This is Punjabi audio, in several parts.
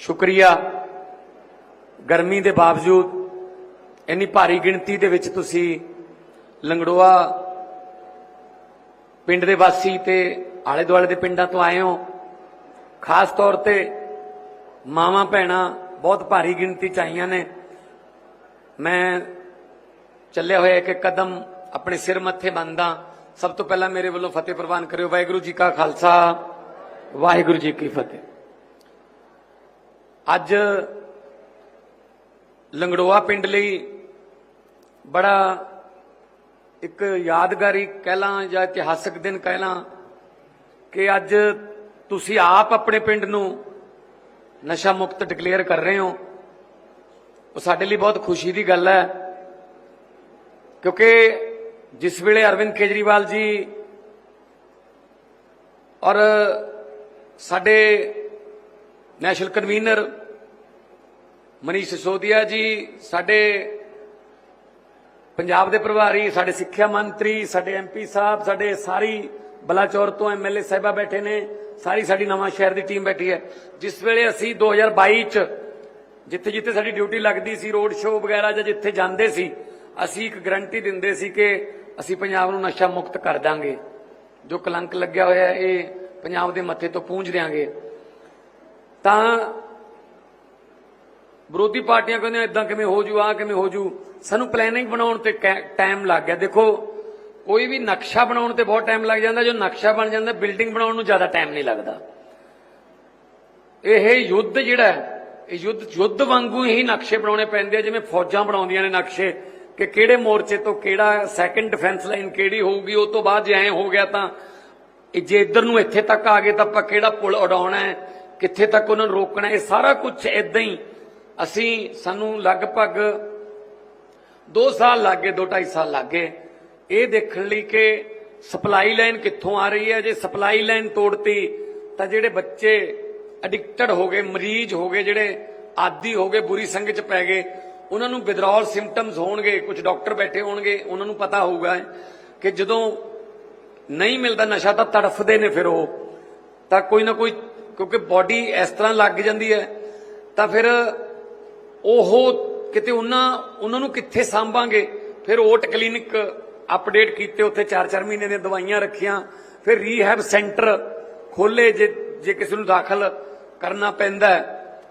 ਸ਼ੁਕਰੀਆ। ਗਰਮੀ ਦੇ ਬਾਵਜੂਦ ਇੰਨੀ ਭਾਰੀ ਗਿਣਤੀ ਦੇ ਵਿੱਚ ਤੁਸੀਂ ਲੰਗੜੋਆ ਪਿੰਡ ਦੇ ਵਾਸੀ ਤੇ ਆਲੇ ਦੁਆਲੇ ਦੇ ਪਿੰਡਾਂ ਤੋਂ ਆਏ ਹੋ। ਖਾਸ ਤੌਰ ਤੇ ਮਾਵਾਂ ਭੈਣਾਂ ਬਹੁਤ ਭਾਰੀ ਗਿਣਤੀ ਚ ਆਈਆਂ ਨੇ। ਮੈਂ ਚੱਲਿਆ ਹੋਇਆ ਇੱਕ ਇੱਕ ਕਦਮ ਆਪਣੇ ਸਿਰ ਮੱਥੇ ਬੰਦਾ ਸਭ ਤੋਂ ਪਹਿਲਾਂ ਮੇਰੇ ਵੱਲੋਂ ਫਤਿਹ ਪ੍ਰਵਾਨ ਕਰਿਓ। ਵਾਹਿਗੁਰੂ ਜੀ ਕਾ ਖਾਲਸਾ, ਵਾਹਿਗੁਰੂ ਜੀ ਕੀ ਫਤਿਹ। ਅੱਜ ਲੰਗੜੋਆ ਪਿੰਡ ਲਈ ਬੜਾ ਇੱਕ ਯਾਦਗਾਰੀ ਕਹਿ ਲਾਂ ਜਾਂ ਇਤਿਹਾਸਕ ਦਿਨ ਕਹਿ ਲਾਂ ਕਿ ਅੱਜ ਤੁਸੀਂ ਆਪ ਆਪਣੇ ਪਿੰਡ ਨੂੰ ਨਸ਼ਾ ਮੁਕਤ ਡਿਕਲੇਅਰ ਕਰ ਰਹੇ ਹੋ। ਉਹ ਸਾਡੇ ਲਈ ਬਹੁਤ ਖੁਸ਼ੀ ਦੀ ਗੱਲ ਹੈ ਕਿਉਂਕਿ ਜਿਸ ਵੇਲੇ ਅਰਵਿੰਦ ਕੇਜਰੀਵਾਲ ਜੀ ਔਰ ਸਾਡੇ ਨੈਸ਼ਨਲ ਕਨਵੀਨਰ ਮਨੀਸ਼ ਸਿਸੋਦੀਆ ਜੀ, ਸਾਡੇ ਪੰਜਾਬ ਦੇ ਪ੍ਰਭਾਰੀ, ਸਾਡੇ ਸਿੱਖਿਆ ਮੰਤਰੀ, ਸਾਡੇ ਐਮਪੀ ਸਾਹਿਬ, ਸਾਡੇ ਸਾਰੀ ਬਲਾਚੌਰ ਤੋਂ ਐਮਐਲਏ ਸਾਹਿਬਾ ਬੈਠੇ ਨੇ, ਸਾਰੀ ਸਾਡੀ ਨਵਾਂ ਸ਼ਹਿਰ ਦੀ ਟੀਮ ਬੈਠੀ ਹੈ। ਜਿਸ ਵੇਲੇ ਅਸੀਂ 2022 ਚ ਜਿੱਥੇ ਜਿੱਥੇ ਸਾਡੀ ਡਿਊਟੀ ਲੱਗਦੀ ਸੀ, ਰੋਡ ਸ਼ੋਅ ਵਗੈਰਾ ਜਾਂ ਜਿੱਥੇ ਜਾਂਦੇ ਸੀ, ਅਸੀਂ ਇੱਕ ਗਰੰਟੀ ਦਿੰਦੇ ਸੀ ਕਿ ਅਸੀਂ ਪੰਜਾਬ ਨੂੰ ਨਸ਼ਾ ਮੁਕਤ ਕਰ ਦਾਂਗੇ। ਜੋ ਕਲੰਕ ਲੱਗਿਆ ਹੋਇਆ ਇਹ ਪੰਜਾਬ ਦੇ ਮੱਥੇ ਤੋਂ ਪੂੰਝ ਦਿਆਂਗੇ। ਤਾਂ ਵਿਰੋਧੀ ਪਾਰਟੀਆਂ ਕਹਿੰਦੀਆਂ ਇਦਾਂ ਕਿਵੇਂ ਹੋ ਜੂ ਆ ਕਿਵੇਂ ਹੋ ਜੂ ਸਾਨੂੰ ਪਲੈਨਿੰਗ ਬਣਾਉਣ ਤੇ ਟਾਈਮ ਲੱਗ ਗਿਆ। ਦੇਖੋ, ਕੋਈ ਵੀ ਨਕਸ਼ਾ ਬਣਾਉਣ ਤੇ ਬਹੁਤ ਟਾਈਮ ਲੱਗ ਜਾਂਦਾ। ਜੋ ਨਕਸ਼ਾ ਬਣ ਜਾਂਦਾ ਬਿਲਡਿੰਗ ਬਣਾਉਣ ਨੂੰ ਜ਼ਿਆਦਾ ਟਾਈਮ ਨਹੀਂ ਲੱਗਦਾ। ਇਹ ਯੁੱਧ ਜਿਹੜਾ ਇਹ ਯੁੱਧ ਯੁੱਧ ਵਾਂਗੂ ਹੀ ਨਕਸ਼ੇ ਬਣਾਉਣੇ ਪੈਂਦੇ ਆ, ਜਿਵੇਂ ਫੌਜਾਂ ਬਣਾਉਂਦੀਆਂ ਨੇ ਨਕਸ਼ੇ, ਕਿ ਕਿਹੜੇ ਮੋਰਚੇ ਤੋਂ ਕਿਹੜਾ ਸੈਕੰਡ ਡਿਫੈਂਸ ਲਾਈਨ ਕਿਹੜੀ ਹੋਊਗੀ, ਉਹ ਤੋਂ ਬਾਅਦ ਜੇ ਐਂ ਹੋ ਗਿਆ ਤਾਂ ਜੇ ਇੱਧਰ ਨੂੰ ਇੱਥੇ ਤੱਕ ਆ ਗਏ ਤਾਂ ਆਪਾਂ ਕਿਹੜਾ ਪੁਲ ਉਡਾਉਣਾ ਹੈ, ਕਿੱਥੇ ਤੱਕ ਉਹਨਾਂ ਨੂੰ ਰੋਕਣਾ ਇਹ ਸਾਰਾ ਕੁਝ ਇਦਾਂ ਹੀ ਅਸੀਂ ਸਾਨੂੰ ਲਗਭਗ 2 ਸਾਲ ਲੱਗੇ 2.5 ਸਾਲ ਲੱਗੇ ਇਹ ਦੇਖਣ ਲਈ ਕਿ ਸਪਲਾਈ ਲਾਈਨ ਕਿੱਥੋਂ ਆ ਰਹੀ ਹੈ। ਜੇ ਸਪਲਾਈ ਲਾਈਨ ਤੋੜਤੀ, ਤਾਂ ਜਿਹੜੇ ਬੱਚੇ ਐਡਿਕਟਡ ਹੋ ਗਏ, ਮਰੀਜ਼ ਹੋ ਗਏ, ਜਿਹੜੇ ਆਦੀ ਹੋ ਗਏ, ਬੁਰੀ ਸੰਗਤ ਚ ਪੈ ਗਏ, ਉਹਨਾਂ ਨੂੰ ਵਿਦਰੋਲ ਸਿੰਪਟਮਸ ਹੋਣਗੇ, ਕੁਝ ਡਾਕਟਰ ਬੈਠੇ ਹੋਣਗੇ, ਉਹਨਾਂ ਨੂੰ ਪਤਾ ਹੋਊਗਾ ਕਿ ਜਦੋਂ ਨਹੀਂ ਮਿਲਦਾ ਨਸ਼ਾ, ਤਾਂ ਤੜਫਦੇ ਨੇ ਫਿਰ ਉਹ। ਤਾਂ ਕੋਈ ਨਾ ਕੋਈ, ਕਿਉਂਕਿ ਬਾਡੀ ਇਸ ਤਰ੍ਹਾਂ ਲੱਗ ਜਾਂਦੀ ਹੈ, ਤਾਂ ਫਿਰ ਉਹ ਕਿਤੇ ਉਹਨਾਂ ਉਹਨਾਂ ਨੂੰ ਕਿੱਥੇ ਸਾਂਭਾਂਗੇ? ਫਿਰ ਓਟ ਕਲੀਨਿਕ ਅਪਡੇਟ ਕੀਤੇ, ਉੱਥੇ 4-4 ਮਹੀਨੇ ਦੀਆਂ ਦਵਾਈਆਂ ਰੱਖੀਆਂ। ਫਿਰ ਰੀਹੈਬ ਸੈਂਟਰ ਖੋਲੇ ਜੇ ਜੇ ਕਿਸੇ ਨੂੰ ਦਾਖਲ ਕਰਨਾ ਪੈਂਦਾ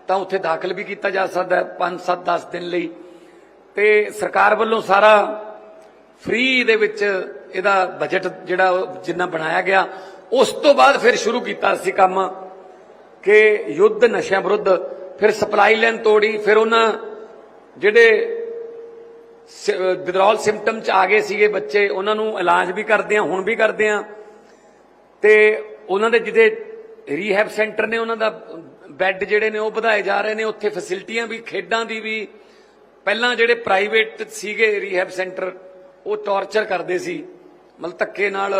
ਤਾਂ ਉੱਥੇ ਦਾਖਲ ਵੀ ਕੀਤਾ ਜਾ ਸਕਦਾ ਹੈ 5-7 10 ਦਿਨ ਲਈ। ਤੇ ਸਰਕਾਰ ਵੱਲੋਂ ਸਾਰਾ ਫ੍ਰੀ ਦੇ ਵਿੱਚ ਇਹਦਾ ਬਜਟ ਜਿਹੜਾ ਜਿੰਨਾ ਬਣਾਇਆ ਗਿਆ, ਉਸ ਤੋਂ ਬਾਅਦ ਫਿਰ ਸ਼ੁਰੂ ਕੀਤਾ ਸੀ ਕੰਮ ਕਿ ਯੁੱਧ ਨਸ਼ਿਆਂ ਵਿਰੁੱਧ ਫਿਰ ਸਪਲਾਈ ਲਾਈਨ ਤੋੜੀ, ਫਿਰ ਉਹਨਾਂ ਜਿਹੜੇ ਵਿਦਰੋਲ ਸਿੰਪਟਮ ਚ ਆ ਗਏ ਸੀਗੇ ਬੱਚੇ, ਉਹਨਾਂ ਨੂੰ ਇਲਾਜ ਵੀ ਕਰਦੇ ਆ, ਹੁਣ ਵੀ ਕਰਦੇ ਆ। ਤੇ ਉਹਨਾਂ ਦੇ ਜਿਹਦੇ ਰੀਹੈਬ ਸੈਂਟਰ ਨੇ ਉਹਨਾਂ ਦਾ ਬੈੱਡ ਜਿਹੜੇ ਨੇ ਉਹ ਵਧਾਏ ਜਾ ਰਹੇ ਨੇ, ਉੱਥੇ ਫੈਸਿਲਿਟੀਆਂ ਵੀ, ਖੇਡਾਂ ਦੀ ਵੀ। ਪਹਿਲਾਂ ਜਿਹੜੇ ਪ੍ਰਾਈਵੇਟ ਸੀਗੇ ਰੀਹੈਬ ਸੈਂਟਰ ਉਹ ਟੌਰਚਰ ਕਰਦੇ ਸੀ। ਮਤਲਬ ਧੱਕੇ ਨਾਲ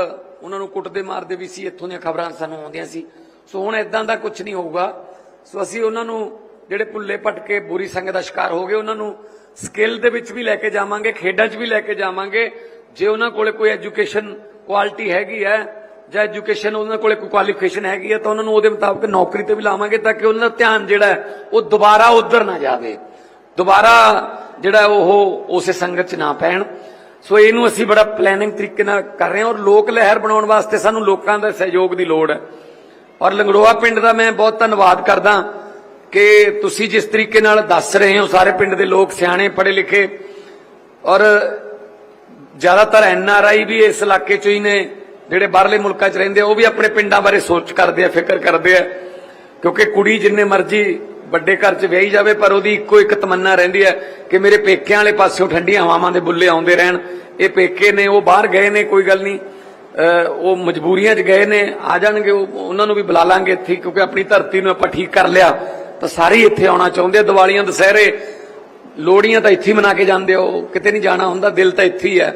ਉਹਨਾਂ ਨੂੰ ਕੁੱਟਦੇ ਮਾਰਦੇ ਵੀ ਸੀ, ਇੱਥੋਂ ਦੀਆਂ ਖਬਰਾਂ ਸਾਨੂੰ ਆਉਂਦੀਆਂ ਸੀ। ਸੋ ਹੁਣ ਇਦਾਂ ਦਾ ਕੁਝ ਨਹੀਂ ਹੋਊਗਾ। ਸੋ ਅਸੀਂ ਉਹਨਾਂ ਨੂੰ ਜਿਹੜੇ ਪੁੱਲੇ ਪਟਕੇ ਬੁਰੀ ਸੰਗਤ ਦਾ ਸ਼ਿਕਾਰ ਹੋ ਗਏ, ਉਹਨਾਂ ਨੂੰ ਸਕਿੱਲ ਦੇ ਵਿੱਚ ਵੀ ਲੈ ਕੇ ਜਾਵਾਂਗੇ, ਖੇਡਾਂ 'ਚ ਵੀ ਲੈ ਕੇ ਜਾਵਾਂਗੇ। ਜੇ ਉਹਨਾਂ ਕੋਲੇ ਕੋਈ ਐਜੂਕੇਸ਼ਨ ਕੁਆਲਿਟੀ ਹੈਗੀ ਹੈ, ਜਾਂ ਐਜੂਕੇਸ਼ਨ ਉਹਨਾਂ ਕੋਲੇ ਕੋਈ ਕੁਆਲੀਫਿਕੇਸ਼ਨ ਹੈਗੀ ਹੈ, ਤਾਂ ਉਹਨਾਂ ਨੂੰ ਉਹਦੇ ਮੁਤਾਬਕ ਨੌਕਰੀ ਤੇ ਵੀ ਲਾਵਾਂਗੇ, ਤਾਂ ਕਿ ਉਹਨਾਂ ਦਾ ਧਿਆਨ ਜਿਹੜਾ ਉਹ ਦੁਬਾਰਾ ਉਧਰ ਨਾ ਜਾਵੇ। ਦੁਬਾਰਾ ਜਿਹੜਾ ਉਹ ਉਸੇ ਸੰਗਤ 'ਚ ਨਾ ਪੈਣ। ਸੋ ਇਹਨੂੰ ਅਸੀਂ ਬੜਾ ਪਲੈਨਿੰਗ ਤਰੀਕੇ ਨਾਲ ਕਰ ਰਹੇ ਹਾਂ, ਔਰ ਲੋਕ ਲਹਿਰ ਬਣਾਉਣ ਵਾਸਤੇ ਸਾਨੂੰ ਲੋਕਾਂ ਦਾ ਸਹਿਯੋਗ ਦੀ ਲੋੜ ਹੈ। ਔਰ ਲੰਗੜੋਆ ਪਿੰਡ ਦਾ ਮੈਂ ਬਹੁਤ ਧੰਨਵਾਦ ਕਰਦਾ। ਕਿ ਤੁਸੀਂ ਜਿਸ ਤਰੀਕੇ ਨਾਲ ਦੱਸ ਰਹੇ ਹੋ, ਸਾਰੇ ਪਿੰਡ ਦੇ ਲੋਕ ਸਿਆਣੇ, ਪੜ੍ਹੇ ਲਿਖੇ, ਔਰ ਜ਼ਿਆਦਾਤਰ ਐਨ ਆਰ ਆਈ ਵੀ ਇਸ ਇਲਾਕੇ ਚੋਂ ਹੀ ਨੇ, ਜਿਹੜੇ ਬਾਹਰਲੇ ਮੁਲਕਾਂ 'ਚ ਰਹਿੰਦੇ ਉਹ ਵੀ ਆਪਣੇ ਪਿੰਡਾਂ ਬਾਰੇ ਸੋਚ ਕਰਦੇ ਆ, ਫਿਕਰ ਕਰਦੇ ਆ, ਕਿਉਂਕਿ ਕੁੜੀ ਜਿੰਨੇ ਮਰਜ਼ੀ ਵੱਡੇ ਘਰ 'ਚ ਵਿਆਹੀ ਜਾਵੇ, ਪਰ ਉਹਦੀ ਇੱਕੋ ਇੱਕ ਤਮੰਨਾ ਰਹਿੰਦੀ ਹੈ ਕਿ ਮੇਰੇ ਪੇਕਿਆਂ ਵਾਲੇ ਪਾਸਿਓਂ ਠੰਡੀਆਂ ਹਵਾਵਾਂ ਦੇ ਬੁੱਲੇ ਆਉਂਦੇ ਰਹਿਣ। ਇਹ ਪੇਕੇ ਨੇ, ਉਹ ਬਾਹਰ ਗਏ ਨੇ, ਕੋਈ ਗੱਲ ਨਹੀਂ। ਉਹ ਮਜਬੂਰੀਆਂ 'ਚ ਗਏ ਨੇ, ਆ ਜਾਣਗੇ ਉਹਨਾਂ ਨੂੰ ਵੀ ਬੁਲਾ ਲਾਂਗੇ ਇੱਥੇ, ਕਿਉਂਕਿ ਆਪਣੀ ਧਰਤੀ ਨੂੰ ਆਪਾਂ ਠੀਕ ਕਰ ਲਿਆ। ਤਾਂ ਸਾਰੇ ਹੀ ਇੱਥੇ ਆਉਣਾ ਚਾਹੁੰਦੇ ਆ, ਦੀਵਾਲੀਆਂ, ਦੁਸਹਿਰੇ। ਲੋੜੀਆਂ ਤਾਂ ਇੱਥੇ ਮਨਾ ਕੇ ਜਾਂਦੇ ਹੋ ਕਿਤੇ ਨਹੀਂ ਜਾਣਾ ਹੁੰਦਾ, ਦਿਲ ਤਾਂ ਇੱਥੇ ਹੀ ਹੈ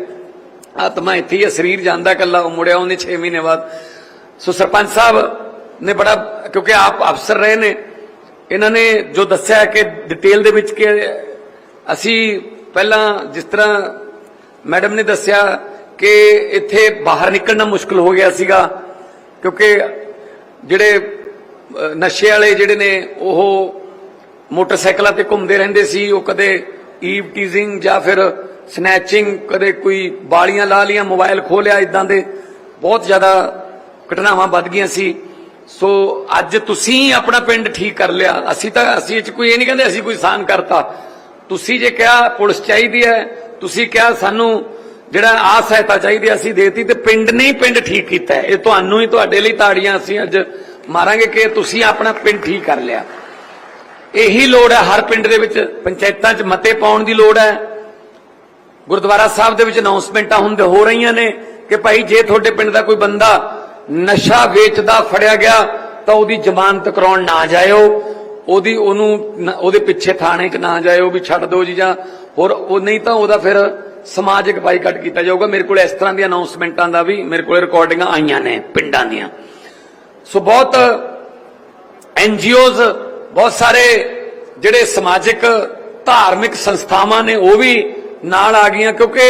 ਆਤਮਾ ਇੱਥੇ ਹੀ ਹੈ ਸਰੀਰ ਜਾਂਦਾ ਇਕੱਲਾ, ਉਹ ਮੁੜਿਆ ਉਹਨੇ 6 ਮਹੀਨੇ ਬਾਅਦ। ਸੋ ਸਰਪੰਚ ਸਾਹਿਬ ਨੇ ਬੜਾ, ਕਿਉਂਕਿ ਆਪ ਅਫਸਰ ਰਹੇ ਨੇ, ਇਹਨਾਂ ਨੇ ਜੋ ਦੱਸਿਆ ਕਿ ਡਿਟੇਲ ਦੇ ਵਿੱਚ ਕਿ ਅਸੀਂ ਪਹਿਲਾਂ ਜਿਸ ਤਰ੍ਹਾਂ ਮੈਡਮ ਨੇ ਦੱਸਿਆ ਕਿ ਇੱਥੇ ਬਾਹਰ ਨਿਕਲਣਾ ਮੁਸ਼ਕਲ ਹੋ ਗਿਆ ਸੀਗਾ, ਕਿਉਂਕਿ ਜਿਹੜੇ ਨਸ਼ੇ ਵਾਲੇ ਜਿਹੜੇ ਨੇ ਉਹ ਮੋਟਰਸਾਈਕਲਾਂ ਤੇ ਘੁੰਮਦੇ ਰਹਿੰਦੇ ਸੀ ਉਹ ਕਦੇ ਈਵ ਟੀਜ਼ਿੰਗ ਜਾਂ ਫਿਰ ਸਨੈਚਿੰਗ ਕਦੇ ਕੋਈ ਬਾਲੀਆਂ ਲਾ ਲੀਆਂ ਮੋਬਾਈਲ ਖੋਲਿਆ ਇਦਾਂ ਦੇ ਬਹੁਤ ਜ਼ਿਆਦਾ ਘਟਨਾਵਾਂ ਵੱਧ ਗਈਆਂ ਸੀ। ਸੋ ਅੱਜ ਤੁਸੀਂ ਆਪਣਾ ਪਿੰਡ ਠੀਕ ਕਰ ਲਿਆ। ਅਸੀਂ ਤਾਂ ਅਸੀਂ ਇਹ ਚ ਕੋਈ ਇਹ ਨਹੀਂ ਕਹਿੰਦੇ ਅਸੀਂ ਕੋਈ ਸਾਨ ਕਰਤਾ। ਤੁਸੀਂ ਜੇ ਕਿਹਾ ਪੁਲਿਸ ਚਾਹੀਦੀ ਹੈ ਤੁਸੀਂ ਕਿਹਾ ਸਾਨੂੰ ਜਿਹੜਾ ਆ ਸਹਾਇਤਾ ਚਾਹੀਦੀ ਹੈ, ਅਸੀਂ ਦੇਤੀ ਤੇ ਪਿੰਡ ਨੇ ਹੀ ਪਿੰਡ ਠੀਕ ਕੀਤਾ ਇਹ ਤੁਹਾਨੂੰ ਹੀ ਤੁਹਾਡੇ ਲਈ ਤਾੜੀਆਂ ਅਸੀਂ ਅੱਜ ਮਾਰਾਂਗੇ ਕਿ ਤੁਸੀਂ ਆਪਣਾ ਪਿੰਡ ਠੀਕ ਕਰ ਲਿਆ। ਇਹੀ ਲੋੜ ਹੈ ਹਰ ਪਿੰਡ ਦੇ ਵਿੱਚ, ਪੰਚਾਇਤਾਂ 'ਚ ਮਤੇ ਪਾਉਣ ਦੀ ਲੋੜ ਹੈ। ਗੁਰਦੁਆਰਾ ਸਾਹਿਬ ਦੇ ਵਿੱਚ ਅਨਾਉਂਸਮੈਂਟਾਂ ਹੁੰਦੇ ਹੋ ਰਹੀਆਂ ਨੇ ਕਿ ਭਾਈ ਜੇ ਤੁਹਾਡੇ ਪਿੰਡ ਦਾ ਕੋਈ ਬੰਦਾ ਨਸ਼ਾ ਵੇਚਦਾ, ਫੜਿਆ ਗਿਆ, ਤਾਂ ਉਹਦੀ ਜ਼ਮਾਨਤ ਕਰਾਉਣ ਨਾ ਜਾਇਓ। ਉਹਦੀ ਉਹਨੂੰ ਉਹਦੇ ਪਿੱਛੇ ਥਾਣੇ 'ਚ ਨਾ ਜਾਇਓ ਵੀ ਛੱਡ ਦਿਓ ਜੀ ਜਾਂ ਹੋਰ ਉਹ ਨਹੀਂ ਤਾਂ ਉਹਦਾ ਫਿਰ ਸਮਾਜਿਕ ਬਾਈਕਾਟ ਕੀਤਾ ਜਾਊਗਾ। ਮੇਰੇ ਕੋਲ ਇਸ ਤਰ੍ਹਾਂ ਦੀਆਂ ਅਨਾਉਂਸਮੈਂਟਾਂ ਦਾ ਵੀ ਮੇਰੇ ਕੋਲ ਰਿਕਾਰਡਿੰਗਾਂ ਆਈਆਂ ਨੇ ਪਿੰਡਾਂ ਦੀਆਂ। ਸੋ ਬਹੁਤ ਐਨਜੀਓਜ਼ ਬਹੁਤ ਸਾਰੇ ਜਿਹੜੇ ਸਮਾਜਿਕ, ਧਾਰਮਿਕ ਸੰਸਥਾਵਾਂ ਨੇ, ਉਹ ਵੀ ਨਾਲ ਆ ਗਈਆਂ, ਕਿਉਂਕਿ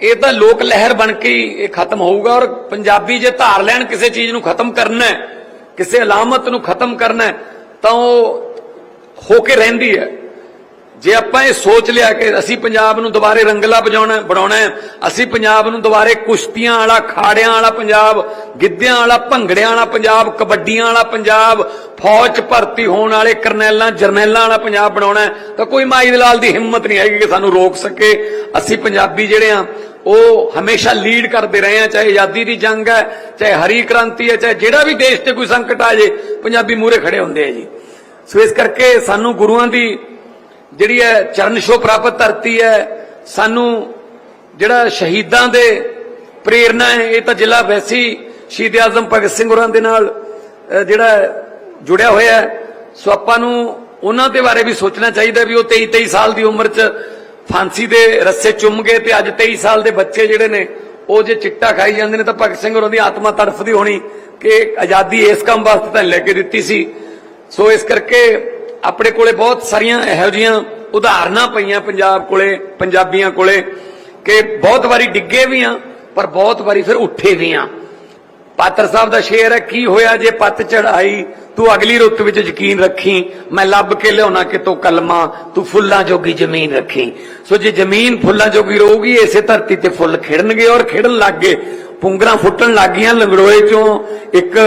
ਇਹ ਤਾਂ ਲੋਕ ਲਹਿਰ ਬਣ ਕੇ ਹੀ ਇਹ ਖਤਮ ਹੋਊਗਾ ਔਰ ਪੰਜਾਬੀ ਜੇ ਧਾਰ ਲੈਣ ਕਿਸੇ ਚੀਜ਼ ਨੂੰ ਖਤਮ ਕਰਨਾ ਹੈ, ਕਿਸੇ ਅਲਾਮਤ ਨੂੰ ਖਤਮ ਕਰਨਾ ਹੈ, ਤਾਂ ਉਹ ਹੋ ਕੇ ਰਹਿੰਦੀ ਹੈ। ਜੇ ਆਪਾਂ ਇਹ ਸੋਚ ਲਿਆ ਕਿ ਅਸੀਂ ਪੰਜਾਬ ਨੂੰ ਦੁਬਾਰੇ ਰੰਗਲਾ ਵਜਾਉਣਾ, ਬਣਾਉਣਾ ਅਸੀਂ ਪੰਜਾਬ ਨੂੰ ਦੁਬਾਰੇ ਕੁਸ਼ਤੀਆਂ ਵਾਲਾ, ਖਾੜਿਆਂ ਵਾਲਾ ਪੰਜਾਬ, ਗਿੱਧਿਆਂ ਵਾਲਾ, ਭੰਗੜਿਆਂ ਵਾਲਾ ਪੰਜਾਬ, ਕਬੱਡੀਆਂ ਵਾਲਾ ਪੰਜਾਬ, ਫੌਜ 'ਚ ਭਰਤੀ ਹੋਣ ਵਾਲੇ ਕਰਨੈਲਾਂ, ਜਰਨੈਲਾਂ ਵਾਲਾ ਪੰਜਾਬ ਬਣਾਉਣਾ ਤਾਂ ਕੋਈ ਮਾਈ ਦਲਾਲ ਦੀ ਹਿੰਮਤ ਨਹੀਂ ਹੈਗੀ ਕਿ ਸਾਨੂੰ ਰੋਕ ਸਕੇ। ਅਸੀਂ ਪੰਜਾਬੀ ਜਿਹੜੇ ਆ, ਉਹ ਹਮੇਸ਼ਾ ਲੀਡ ਕਰਦੇ ਰਹੇ ਆ, ਚਾਹੇ ਆਜ਼ਾਦੀ ਦੀ ਜੰਗ ਹੈ, ਚਾਹੇ ਹਰੀ ਕ੍ਰਾਂਤੀ ਹੈ, ਚਾਹੇ ਜਿਹੜਾ ਵੀ ਦੇਸ਼ ਤੇ ਕੋਈ ਸੰਕਟ ਆ ਜੇ, ਪੰਜਾਬੀ ਮੂਹਰੇ ਖੜੇ ਹੁੰਦੇ ਆ ਜੀ। ਸੋ ਇਸ ਕਰਕੇ ਸਾਨੂੰ ਗੁਰੂਆਂ ਦੀ ਜਿਹੜੀ ਹੈ ਚਰਨ ਛੋਹ ਪ੍ਰਾਪਤ ਧਰਤੀ ਹੈ, ਸਾਨੂੰ ਜਿਹੜਾ ਸ਼ਹੀਦਾਂ ਦੇ ਪ੍ਰੇਰਣਾ ਹੈ, ਇਹ ਤਾਂ ਜ਼ਿਲ੍ਹਾ ਵੈਸੀ ਸ਼ਹੀਦ ਆਜ਼ਮ ਭਗਤ ਸਿੰਘ ਹੋਰਾਂ ਦੇ ਨਾਲ ਜਿਹੜਾ ਜੁੜਿਆ ਹੋਇਆ ਹੈ। ਸੋ ਆਪਾਂ ਨੂੰ ਉਹਨਾਂ ਦੇ ਬਾਰੇ ਵੀ ਸੋਚਣਾ ਚਾਹੀਦਾ ਵੀ ਉਹ 23 23 ਸਾਲ ਦੀ ਉਮਰ 'ਚ ਫਾਂਸੀ ਦੇ ਰੱਸੇ ਚੁੰਮ ਗਏ ਤੇ ਅੱਜ 23 ਸਾਲ ਦੇ ਬੱਚੇ ਜਿਹੜੇ ਨੇ, ਉਹ ਜੇ ਚਿੱਟਾ ਖਾਈ ਜਾਂਦੇ ਨੇ ਤਾਂ ਭਗਤ ਸਿੰਘ ਹੋਰਾਂ ਦੀ ਆਤਮਾ ਤੜਫਦੀ ਹੋਣੀ ਕਿ ਆਜ਼ਾਦੀ ਇਸ ਕੰਮ ਵਾਸਤੇ ਤਾਂ ਲੈ ਕੇ ਦਿੱਤੀ ਸੀ। ਸੋ ਇਸ ਕਰਕੇ ਆਪਣੇ ਕੋਲੇ ਬਹੁਤ ਸਾਰੀਆਂ ਇਹੋ ਜਿਹੀਆਂ ਉਦਾਹਰਨਾਂ ਪਈਆਂ ਪੰਜਾਬ ਕੋਲੇ, ਪੰਜਾਬੀਆਂ ਕੋਲੇ, ਕਿ ਬਹੁਤ ਵਾਰੀ ਡਿੱਗੇ ਵੀ ਆ, ਪਰ ਬਹੁਤ ਵਾਰੀ ਫਿਰ ਉੱਠੇ ਵੀ ਆ। ਪਾਤਰ ਸਾਹਿਬ ਦਾ ਸ਼ੇਰ ਹੈ, ਕੀ ਹੋਇਆ ਜੇ ਪੱਤ ਚੜਾਈ ਤੂੰ ਅਗਲੀ ਰੁੱਤ ਵਿੱਚ ਯਕੀਨ ਰੱਖੀ। ਮੈਂ ਲੱਭ ਕੇ ਲਿਆਉਣਾ ਕਿਤੋਂ ਕਲਮਾ? ਤੂੰ ਫੁੱਲਾਂ ਜੋਗੀ ਜ਼ਮੀਨ ਰੱਖੀ। ਸੋ ਜੇ ਜ਼ਮੀਨ ਫੁੱਲਾਂ ਜੋਗੀ ਰਹੂਗੀ, ਇਸੇ ਧਰਤੀ ਤੇ ਫੁੱਲ ਖਿੜਨਗੇ ਔਰ ਖਿੜਨ ਲੱਗ ਗਏ। ਪੁੰਗਰਾਂ ਫੁੱਟਣ ਲੱਗ ਗਈਆਂ ਲੰਗੜੋਏ ਚੋਂ। ਇੱਕ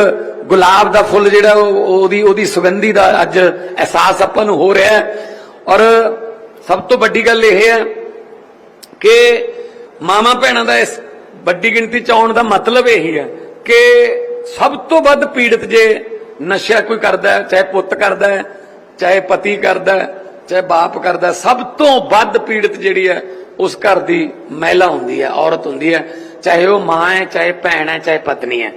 ਗੁਲਾਬ ਦਾ ਫੁੱਲ ਜਿਹੜਾ ਉਹਦੀ ਉਹਦੀ ਸੁਗੰਧੀ ਦਾ ਅੱਜ ਅਹਿਸਾਸ ਆਪਾਂ ਨੂੰ ਹੋ ਰਿਹਾ ਹੈ। ਔਰ ਸਭ ਤੋਂ ਵੱਡੀ ਗੱਲ ਇਹ ਹੈ ਕਿ ਮਾਮਾ ਭੈਣਾਂ ਦਾ ਇਸ ਵੱਡੀ ਗਿਣਤੀ ਚ ਆਉਣ ਦਾ ਮਤਲਬ ਇਹੀ ਹੈ ਕਿ ਸਭ ਤੋਂ ਵੱਧ ਪੀੜਤ ਜੇ ਨਸ਼ਾ ਕੋਈ ਕਰਦਾ ਹੈ, ਚਾਹੇ ਪੁੱਤ ਕਰਦਾ ਹੈ, ਚਾਹੇ ਪਤੀ ਕਰਦਾ ਹੈ, ਚਾਹੇ ਬਾਪ ਕਰਦਾ ਸਭ ਤੋਂ ਵੱਧ ਪੀੜਤ ਜਿਹੜੀ ਹੈ, ਉਸ ਘਰ ਦੀ ਮਹਿਲਾ ਹੁੰਦੀ ਹੈ, ਔਰਤ ਹੁੰਦੀ ਹੈ। ਚਾਹੇ ਉਹ ਮਾਂ ਹੈ, ਚਾਹੇ ਭੈਣ ਹੈ, ਚਾਹੇ ਪਤਨੀ ਹੈ।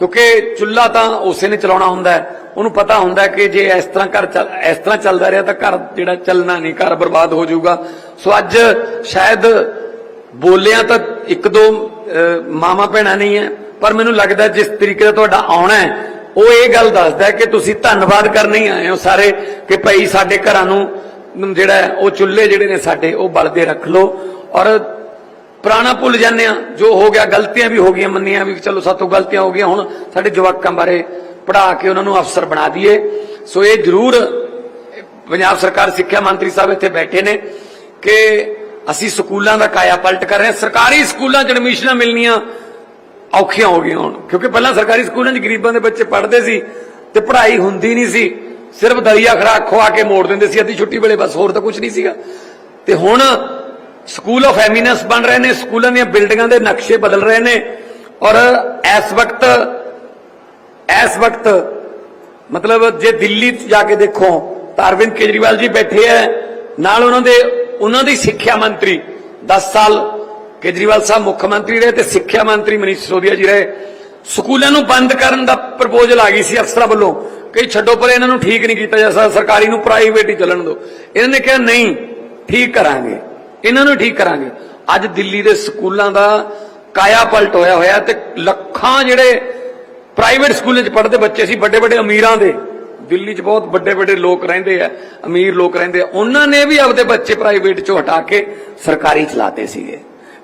ਕਿਉਂਕਿ ਚੁੱਲ੍ਹਾ ਤਾਂ ਉਸੇ ਨੇ ਚਲਾਉਣਾ ਹੁੰਦਾ ਹੈ। ਉਹਨੂੰ ਪਤਾ ਹੁੰਦਾ ਕਿ ਜੇ ਇਸ ਤਰ੍ਹਾਂ ਘਰ ਇਸ ਤਰ੍ਹਾਂ ਚੱਲਦਾ ਰਿਹਾ ਤਾਂ ਘਰ ਜਿਹੜਾ ਚੱਲਣਾ ਨਹੀਂ ਘਰ ਬਰਬਾਦ ਹੋ ਜਾਊਗਾ। ਸੋ ਅੱਜ ਸ਼ਾਇਦ ਬੋਲਿਆ ਤਾਂ ਇੱਕ ਦੋ ਅਹ, ਮਾਵਾਂ ਭੈਣਾਂ ਨਹੀਂ ਹੈ ਪਰ ਮੈਨੂੰ ਲੱਗਦਾ ਜਿਸ ਤਰੀਕੇ ਦਾ ਤੁਹਾਡਾ ਆਉਣਾ ਹੈ ਉਹ ਇਹ ਗੱਲ ਦੱਸਦਾ ਕਿ ਤੁਸੀਂ ਧੰਨਵਾਦ ਕਰਨ ਹੀ ਆਏ ਹੋ ਸਾਰੇ ਕਿ ਭਾਈ ਸਾਡੇ ਘਰਾਂ ਨੂੰ ਜਿਹੜਾ ਉਹ ਚੁੱਲ੍ਹੇ ਜਿਹੜੇ ਨੇ ਸਾਡੇ ਉਹ ਬਲਦੇ ਰੱਖ ਲਓ। ਔਰ ਪੁਰਾਣਾ ਭੁੱਲ ਜਾਂਦੇ ਆ ਜੋ ਹੋ ਗਿਆ, ਗਲਤੀਆਂ ਵੀ ਹੋ ਗਈਆਂ, ਮੰਨੀਆਂ ਵੀ ਚਲੋ ਸਾਤੋਂ ਗਲਤੀਆਂ ਹੋ ਗਈਆਂ, ਹੁਣ ਸਾਡੇ ਜਵਾਕਾਂ ਬਾਰੇ ਪੜ੍ਹਾ ਕੇ ਉਹਨਾਂ ਨੂੰ ਅਫਸਰ ਬਣਾ ਦਈਏ। ਸੋ ਇਹ ਜ਼ਰੂਰ ਪੰਜਾਬ ਸਰਕਾਰ, ਸਿੱਖਿਆ ਮੰਤਰੀ ਸਾਹਿਬ ਇੱਥੇ ਬੈਠੇ ਨੇ ਕਿ ਅਸੀਂ ਸਕੂਲਾਂ ਦਾ ਕਾਇਆ ਪਲਟ ਕਰ ਰਹੇ ਹਾਂ। ਸਰਕਾਰੀ ਸਕੂਲਾਂ 'ਚ ਐਡਮਿਸ਼ਨਾਂ ਮਿਲਣੀਆਂ ਔਖੀਆਂ ਹੋ ਗਈਆਂ ਹੁਣ, ਕਿਉਂਕਿ ਪਹਿਲਾਂ ਸਰਕਾਰੀ ਸਕੂਲਾਂ 'ਚ ਗਰੀਬਾਂ ਦੇ ਬੱਚੇ ਪੜ੍ਹਦੇ ਸੀ ਤੇ ਪੜ੍ਹਾਈ ਹੁੰਦੀ ਨਹੀਂ ਸੀ। ਸਿਰਫ ਦਲੀਆ ਖਰਾਕ ਖਵਾ ਕੇ ਮੋੜ ਦਿੰਦੇ ਸੀ, ਅੱਧੀ ਛੁੱਟੀ ਵੇਲੇ ਬਸ, ਹੋਰ ਤਾਂ ਕੁਝ ਨਹੀਂ ਸੀਗਾ। ਤੇ ਹੁਣ ਸਕੂਲ ਆਫ ਐਮੀਨੈਂਸ ਬਣ ਰਹੇ ਨੇ, ਸਕੂਲਾਂ ਦੀਆਂ ਬਿਲਡਿੰਗਾਂ ਦੇ ਨਕਸ਼ੇ ਬਦਲ ਰਹੇ ਨੇ ਔਰ ਇਸ ਵਕਤ ਇਸ ਵਕਤ ਮਤਲਬ ਜੇ ਦਿੱਲੀ ਜਾ ਕੇ ਦੇਖੋ, ਤਾਂ ਅਰਵਿੰਦ ਕੇਜਰੀਵਾਲ ਜੀ ਬੈਠੇ ਐ, ਨਾਲ ਉਹਨਾਂ ਦੇ, ਉਹਨਾਂ ਦੀ ਸਿੱਖਿਆ ਮੰਤਰੀ 10 ਸਾਲ ਕੇਜਰੀਵਾਲ ਸਾਹਿਬ ਮੁੱਖ ਮੰਤਰੀ ਰਹੇ ਤੇ ਸਿੱਖਿਆ ਮੰਤਰੀ ਮਨੀਸ਼ ਸਿਸੋਦੀਆ ਜੀ ਰਹੇ। ਸਕੂਲਾਂ ਨੂੰ ਬੰਦ ਕਰਨ ਦਾ ਪ੍ਰਪੋਜ਼ਲ ਆ ਗਈ ਸੀ ਅਫਸਰਾਂ ਵੱਲੋਂ ਕਈ ਛੱਡੋ ਪਰ, ਇਹਨਾਂ ਨੂੰ ਠੀਕ ਨਹੀਂ ਕੀਤਾ ਜਾ ਸਕਦਾ, ਸਰਕਾਰੀ ਨੂੰ ਪ੍ਰਾਈਵੇਟ ਹੀ ਚੱਲਣ ਦਿਓ। ਇਹਨਾਂ ਨੇ ਕਿਹਾ, ਨਹੀਂ, ਠੀਕ ਕਰਾਂਗੇ। ਇਹਨਾਂ ਨੂੰ ਠੀਕ ਕਰਾਂਗੇ। ਅੱਜ ਦਿੱਲੀ ਦੇ ਸਕੂਲਾਂ ਦਾ ਕਾਇਆ ਪਲਟ ਹੋਇਆ ਹੋਇਆ ਤੇ ਲੱਖਾਂ ਜਿਹੜੇ ਪ੍ਰਾਈਵੇਟ ਸਕੂਲਾਂ 'ਚ ਪੜ੍ਹਦੇ ਬੱਚੇ ਸੀ ਵੱਡੇ ਵੱਡੇ ਅਮੀਰਾਂ ਦੇ। ਦਿੱਲੀ 'ਚ ਬਹੁਤ ਵੱਡੇ ਵੱਡੇ ਲੋਕ ਰਹਿੰਦੇ ਆ, ਅਮੀਰ ਲੋਕ ਰਹਿੰਦੇ ਆ। ਉਹਨਾਂ ਨੇ ਵੀ ਆਪਦੇ ਬੱਚੇ ਪ੍ਰਾਈਵੇਟ 'ਚੋਂ ਹਟਾ ਕੇ ਸਰਕਾਰੀ ਚਲਾਤੇ ਸੀਗੇ।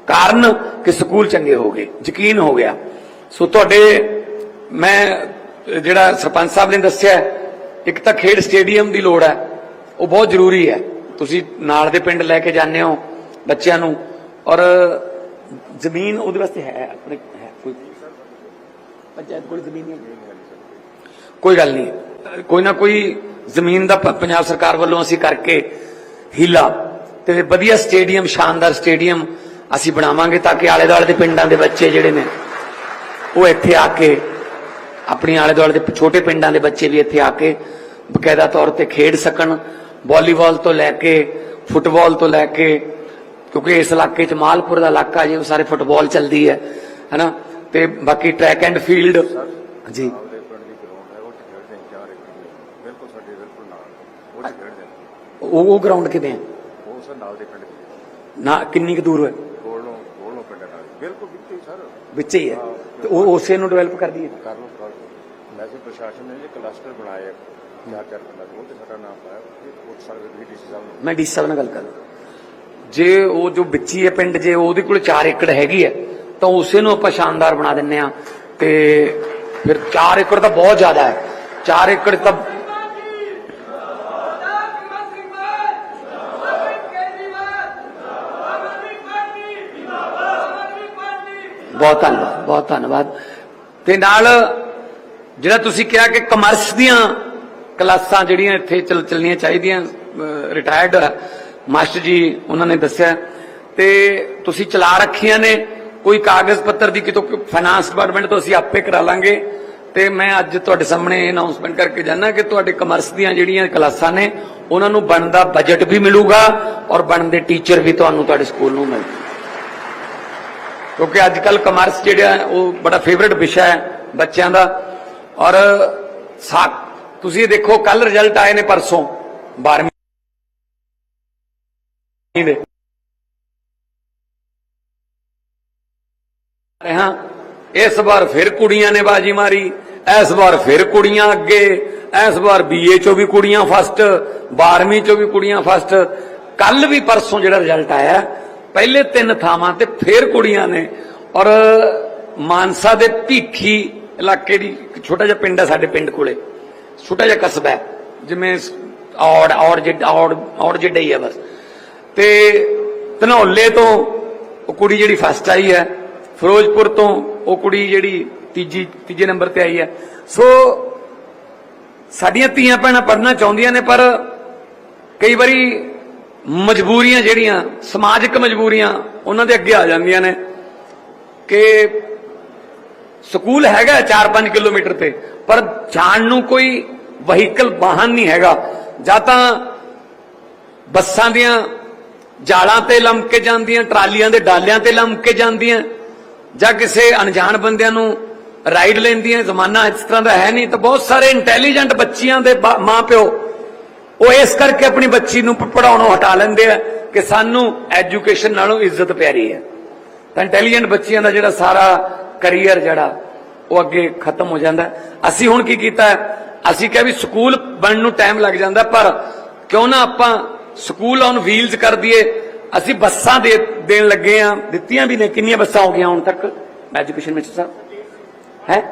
ਕਾਰਨ ਕਿ ਸਕੂਲ ਚੰਗੇ ਹੋ ਗਏ, ਯਕੀਨ ਹੋ ਗਿਆ। ਸੋ ਤੁਹਾਡੇ, ਮੈਂ ਜਿਹੜਾ ਸਰਪੰਚ ਸਾਹਿਬ ਨੇ ਦੱਸਿਆ, ਇੱਕ ਤਾਂ ਖੇਡ ਸਟੇਡੀਅਮ ਦੀ ਲੋੜ ਹੈ, ਉਹ ਬਹੁਤ ਜ਼ਰੂਰੀ ਹੈ। ਤੁਸੀਂ ਨਾਲ ਦੇ ਪਿੰਡ ਲੈ ਕੇ ਜਾਂਦੇ ਹੋ ਬੱਚਿਆਂ ਨੂੰ। ਔਰ ਜ਼ਮੀਨ ਉਹਦੇ ਵਾਸਤੇ ਹੈ ਆਪਣੇ ਹੈ ਕੋਈ? ਪੰਚਾਇਤ ਕੋਲ ਜ਼ਮੀਨ ਨਹੀਂ ਕੋਈ ਗੱਲ ਨਹੀਂ। ਕੋਈ ਨਾ ਕੋਈ ਜ਼ਮੀਨ ਦਾ ਪੰਜਾਬ ਸਰਕਾਰ ਵੱਲੋਂ ਅਸੀਂ ਕਰਕੇ ਹੀਲਾ ਤੇ ਵਧੀਆ ਸਟੇਡੀਅਮ ਸ਼ਾਨਦਾਰ ਸਟੇਡੀਅਮ ਅਸੀਂ ਬਣਾਵਾਂਗੇ ਤਾਂ ਕਿ ਆਲੇ ਦੁਆਲੇ ਦੇ ਪਿੰਡਾਂ ਦੇ ਬੱਚੇ ਜਿਹੜੇ ਨੇ ਉਹ ਇੱਥੇ ਆ ਕੇ ਆਪਣੀ ਆਲੇ ਦੁਆਲੇ ਦੇ ਛੋਟੇ ਪਿੰਡਾਂ ਦੇ ਬੱਚੇ ਵੀ ਇੱਥੇ ਆ ਕੇ ਬਕਾਇਦਾ ਤੌਰ ਤੇ ਖੇਡ ਸਕਣ। ਵਾਲੀਬਾਲ ਤੋਂ ਲੈ ਕੇ, ਫੁੱਟਬਾਲ ਤੋਂ ਲੈ ਕੇ, ਕਿਉਂਕਿ ਇਸ ਇਲਾਕੇ 'ਚ ਮਾਲਪੁਰ ਦਾ ਇਲਾਕਾ ਜੀ, ਉਹ ਸਾਰੇ ਫੁੱਟਬਾਲ ਚੱਲਦੀ ਹੈ, ਹੈਨਾ? ਤੇ ਬਾਕੀ ਟਰੈਕ ਐਂਡ ਫੀਲਡ ਜੀ। ਆਪਦੇ ਪਿੰਡ ਦੀ ਗਰਾਊਂਡ ਹੈ ਉਹ 'ਚ ਖੇਡਦੇ ਹਾਂ ਚਾਰ ਏਕੜ ਦੀ ਬਿਲਕੁਲ ਸਾਡੇ ਬਿਲਕੁਲ ਨਾਲ ਉਹ 'ਚ ਖੇਡਦੇ ਹਾਂ? ਉਹ ਉਹ ਗਰਾਊਂਡ ਕਿਤੇ ਹੈ ਉਹ ਸਰ ਨਾਲ ਦੇ ਪਿੰਡ ਦੀ ਨਾ, ਕਿੰਨੀ ਕੁ ਦੂਰ ਹੈ ਕੋਲੋਂ ਕੋਲੋਂ ਪਿੰਡ ਨਾਲ ਬਿਲਕੁਲ ਵਿੱਚ ਹੀ ਸਰ ਵਿੱਚ ਹੀ। ਹੈ ਤੇ ਉਹ ਉਸੇ ਨੂੰ ਡਿਵੈਲਪ ਕਰਦੀ ਹੈ ਕਰ ਲਓ ਕਰ ਲਓ। ਵੈਸੇ ਪ੍ਰਸ਼ਾਸਨ ਨੇ ਜੇ ਕਲਸਟਰ ਬਣਾਏ ਆ। ਚਾਰ ਚਾਰ ਪਿੰਡਾਂ ਦੇ ਉਹ ਤੇ ਸਾਡਾ ਨਾਮ ਪਾਇਆ। ਉਹ ਡੀਸੀ ਸਾਹਿਬ ਮੈਂ ਡੀ ਸਾਹਿਬ ਨਾਲ ਗੱਲ ਕਰਾਂ ਜੇ ਉਹ ਜੋ ਵਿੱਚੀ ਹੈ ਪਿੰਡ, ਜੇ ਉਹਦੇ ਕੋਲ 4 ਏਕੜ ਹੈਗੀ ਹੈ, ਤਾਂ ਉਸੇ ਨੂੰ ਆਪਾਂ ਸ਼ਾਨਦਾਰ ਬਣਾ ਦਿੰਨੇ ਆ ਤੇ ਫਿਰ 4 ਏਕੜ ਤਾਂ ਬਹੁਤ ਜ਼ਿਆਦਾ ਹੈ। 4 ਏਕੜ ਤਾਂ ਬਹੁਤ ਧੰਨਵਾਦ ਬਹੁਤ ਧੰਨਵਾਦ। ਤੇ ਨਾਲ ਜਿਹੜਾ ਤੁਸੀਂ ਕਿਹਾ ਕਿ ਕਮਰਸ ਦੀਆਂ ਕਲਾਸਾਂ ਜਿਹੜੀਆਂ ਇੱਥੇ ਚੱਲ ਚੱਲਣੀਆਂ ਚਾਹੀਦੀਆਂ ਰਿਟਾਇਰਡ ਮਾਸਟਰ ਜੀ, ਉਹਨਾਂ ਨੇ ਦੱਸਿਆ। ਤੇ ਤੁਸੀਂ ਚਲਾ ਰੱਖੀਆਂ ਨੇ, ਕੋਈ ਕਾਗਜ਼ ਪੱਤਰ ਦੀ ਕਿਤੋਂ ਫਾਈਨਾਂਸ ਡਿਪਾਰਟਮੈਂਟ ਤੋਂ ਅਸੀਂ ਆਪੇ ਕਰਾ ਲਾਂਗੇ। ਤੇ ਮੈਂ ਅੱਜ ਤੁਹਾਡੇ ਸਾਹਮਣੇ ਅਨਾਉਂਸਮੈਂਟ ਕਰਕੇ ਜਾਣਾ ਕਿ ਤੁਹਾਡੇ ਕਮਰਸ ਦੀਆਂ ਜਿਹੜੀਆਂ ਕਲਾਸਾਂ ਨੇ, ਉਹਨਾਂ ਨੂੰ ਬਣਦਾ ਬਜਟ ਵੀ ਮਿਲੂਗਾ ਔਰ ਬਣਦੇ ਟੀਚਰ ਵੀ ਤੁਹਾਨੂੰ ਤੁਹਾਡੇ ਸਕੂਲ ਨੂੰ ਮਿਲ ਕਿਉਂਕਿ ਅੱਜ ਕੱਲ ਕਮਰਸ ਜਿਹੜਾ ਉਹ ਬੜਾ ਫੇਵਰਿਟ ਵਿਸ਼ਾ ਹੈ ਬੱਚਿਆਂ ਦਾ। ਔਰ ਸਾ ਤੁਸੀਂ ਦੇਖੋ ਕੱਲ ਰਿਜ਼ਲਟ ਆਏ ਨੇ ਪਰਸੋਂ 12ਵੀਂ ਦੇ। ਹਾਂ, ਇਸ ਵਾਰ ਫਿਰ ਕੁੜੀਆਂ ਨੇ ਬਾਜੀ ਮਾਰੀ, ਇਸ ਵਾਰ ਫਿਰ ਕੁੜੀਆਂ ਅੱਗੇ, ਇਸ ਵਾਰ ਬੀਏ ਚੋਂ ਵੀ ਕੁੜੀਆਂ ਫਸਟ 12ਵੀਂ ਚੋਂ ਵੀ ਕੁੜੀਆਂ ਫਸਟ ਕੱਲ ਵੀ ਪਰਸੋਂ ਜਿਹੜਾ ਰਿਜ਼ਲਟ ਆਇਆ, ਪਹਿਲੇ ਤਿੰਨ ਥਾਵਾਂ ਤੇ ਫਿਰ ਕੁੜੀਆਂ ਨੇ। ਔਰ ਮਾਨਸਾ ਦੇ ਭੀਖੀ ਇਲਾਕੇ ਦੀ ਛੋਟਾ ਜਿਹਾ ਪਿੰਡ ਹੈ ਸਾਡੇ ਪਿੰਡ ਕੋਲੇ। ਛੋਟਾ ਜਿਹਾ ਕਸਬਾ ਹੈ, ਜਿਵੇਂ ਔੜ ਔੜ ਜਿੱਡਾ ਔੜ ਔੜ ਜਿੱਡਾ ਹੀ ਹੈ ਬਸ। ਤੇ ਧਨੌਲੇ ਤੋਂ ਉਹ ਕੁੜੀ ਜਿਹੜੀ ਫਸਟ ਆਈ ਹੈ, ਫਿਰੋਜ਼ਪੁਰ ਤੋਂ ਉਹ ਕੁੜੀ ਜਿਹੜੀ ਤੀਜੀ, ਤੀਜੇ ਨੰਬਰ ਤੇ ਆਈ ਹੈ। ਸੋ ਸਾਡੀਆਂ ਧੀਆਂ ਭੈਣਾਂ ਪੜ੍ਹਨਾ ਚਾਹੁੰਦੀਆਂ ਨੇ, ਪਰ ਕਈ ਵਾਰੀ ਮਜਬੂਰੀਆਂ ਜਿਹੜੀਆਂ, ਸਮਾਜਿਕ ਮਜਬੂਰੀਆਂ, ਉਹਨਾਂ ਦੇ ਅੱਗੇ ਆ ਜਾਂਦੀਆਂ ਨੇ ਕਿ ਸਕੂਲ ਹੈਗਾ 4-5 ਕਿਲੋਮੀਟਰ ਤੇ, ਪਰ ਜਾਣ ਨੂੰ ਕੋਈ ਵਹੀਕਲ ਵਾਹਨ ਨਹੀਂ ਹੈਗਾ। ਜਾਂ ਤਾਂ ਬੱਸਾਂ ਦੀਆਂ ਜਾਲਾਂ ਤੇ ਲੰਮ ਕੇ ਜਾਂਦੀਆਂ, ਟਰਾਲੀਆਂ ਦੇ ਡਾਲਿਆਂ ਤੇ ਲੰਮ ਕੇ ਜਾਂਦੀਆਂ, ਜਾਂ ਕਿਸੇ ਅਣਜਾਣ ਬੰਦਿਆਂ ਨੂੰ ਰਾਈਡ ਲੈਂਦੀਆਂ, ਜ਼ਮਾਨਾ ਇਸ ਤਰ੍ਹਾਂ ਦਾ ਹੈ ਨਹੀਂ। ਤਾਂ ਬਹੁਤ ਸਾਰੇ ਇੰਟੈਲੀਜੈਂਟ ਬੱਚੀਆਂ ਦੇ ਬਾ- ਮਾਂ ਪਿਓ ਉਹ ਇਸ ਕਰਕੇ ਆਪਣੀ ਬੱਚੀ ਨੂੰ ਪੜਾਉਣੋਂ ਹਟਾ ਲੈਂਦੇ ਆ ਕਿ ਸਾਨੂੰ ਐਜੂਕੇਸ਼ਨ ਨਾਲੋਂ ਇੱਜ਼ਤ ਪਿਆਰੀ ਹੈ। ਤਾਂ ਇੰਟੈਲੀਜੈਂਟ ਬੱਚਿਆਂ ਦਾ ਜਿਹੜਾ ਸਾਰਾ ਕੈਰੀਅਰ ਜਿਹੜਾ, ਉਹ ਅੱਗੇ ਖਤਮ ਹੋ ਜਾਂਦਾ। ਅਸੀਂ ਹੁਣ ਕੀ ਕੀਤਾ ਅਸੀਂ ਕਿਹਾ ਵੀ ਸਕੂਲ ਬਣਨ ਨੂੰ ਟਾਈਮ ਲੱਗ ਜਾਂਦਾ, ਪਰ ਕਿਉਂ ਨਾ ਆਪਾਂ ਸਕੂਲ ਔਨ ਵੀਲਸ ਕਰ ਦਈਏ। ਅਸੀਂ ਬੱਸਾਂ ਦੇ ਦੇਣ ਲੱਗੇ ਆ ਦਿੱਤੀਆਂ ਵੀ ਨੇ, ਕਿੰਨੀਆਂ ਬੱਸਾਂ ਹੋ ਗਈਆਂ ਹੁਣ ਤੱਕ? ਐਜੂਕੇਸ਼ਨ ਵਿੱਚ ਸਾਹਿਬ ਹੈ?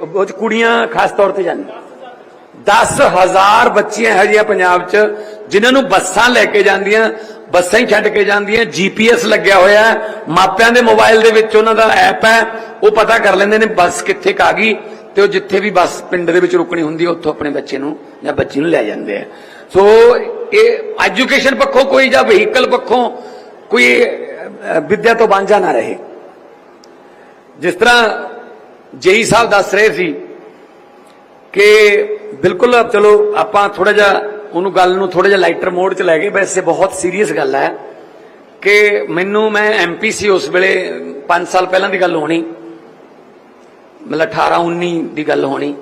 ਉਹ ਕੁੜੀਆਂ ਖਾਸ ਤੌਰ ਤੇ ਜਾਂਦੀਆਂ। 10000 ਬੱਚੀਆਂ ਹੈਗੀਆਂ ਪੰਜਾਬ 'ਚ, ਜਿਨ੍ਹਾਂ ਨੂੰ ਬੱਸਾਂ ਲੈ ਕੇ ਜਾਂਦੀਆਂ। ਬੱਸਾਂ ਹੀ ਛੱਡ ਕੇ ਜਾਂਦੀਆਂ ਜੀਪੀਐਸ ਲੱਗਿਆ ਹੋਇਆ ਮਾਪਿਆਂ ਦੇ ਮੋਬਾਈਲ ਦੇ ਵਿੱਚ ਉਹਨਾਂ ਦਾ ਐਪ ਹੈ, ਉਹ ਪਤਾ ਕਰ ਲੈਂਦੇ ਨੇ ਬੱਸ ਕਿੱਥੇ ਕੁ ਆ ਗਈ ਤੇ ਉਹ ਜਿੱਥੇ ਵੀ ਬੱਸ ਪਿੰਡ ਦੇ ਵਿੱਚ ਰੁਕਣੀ ਹੁੰਦੀ ਹੈ, ਉੱਥੋਂ ਆਪਣੇ ਬੱਚੇ ਨੂੰ ਜਾਂ ਬੱਚੀ ਨੂੰ ਲੈ ਜਾਂਦੇ ਆ। ਸੋ ਇਹ ਐਜੂਕੇਸ਼ਨ ਪੱਖੋਂ ਕੋਈ ਜਾਂ ਵਹੀਕਲ ਪੱਖੋਂ ਕੋਈ ਵਿਦਿਆ ਤੋਂ ਵਾਂਝਾ ਨਾ ਰਹੇ। ਜਿਸ ਤਰ੍ਹਾਂ ਜੇਈ ਸਾਹਿਬ ਦੱਸ ਰਹੇ ਸੀ ਕਿ ਬਿਲਕੁਲ ਚਲੋ ਆਪਾਂ ਥੋੜਾ ਜਿਹਾ ਉਹਨੂੰ ਗੱਲ ਨੂੰ ਥੋੜਾ ਜਿਹਾ ਲਾਈਟਰ ਮੋਡ 'ਚ ਲੈ ਗਏ ਵੈਸੇ ਬਹੁਤ ਸੀਰੀਅਸ ਗੱਲ ਹੈ ਕਿ ਮੈਨੂੰ ਮੈਂ ਐਮਪੀ ਸੀ ਉਸ ਵੇਲੇ 5 ਸਾਲ ਪਹਿਲਾਂ ਦੀ ਗੱਲ ਹੋਣੀ। ਮਤਲਬ 18 19 ਦੀ ਗੱਲ ਹੋਣੀ।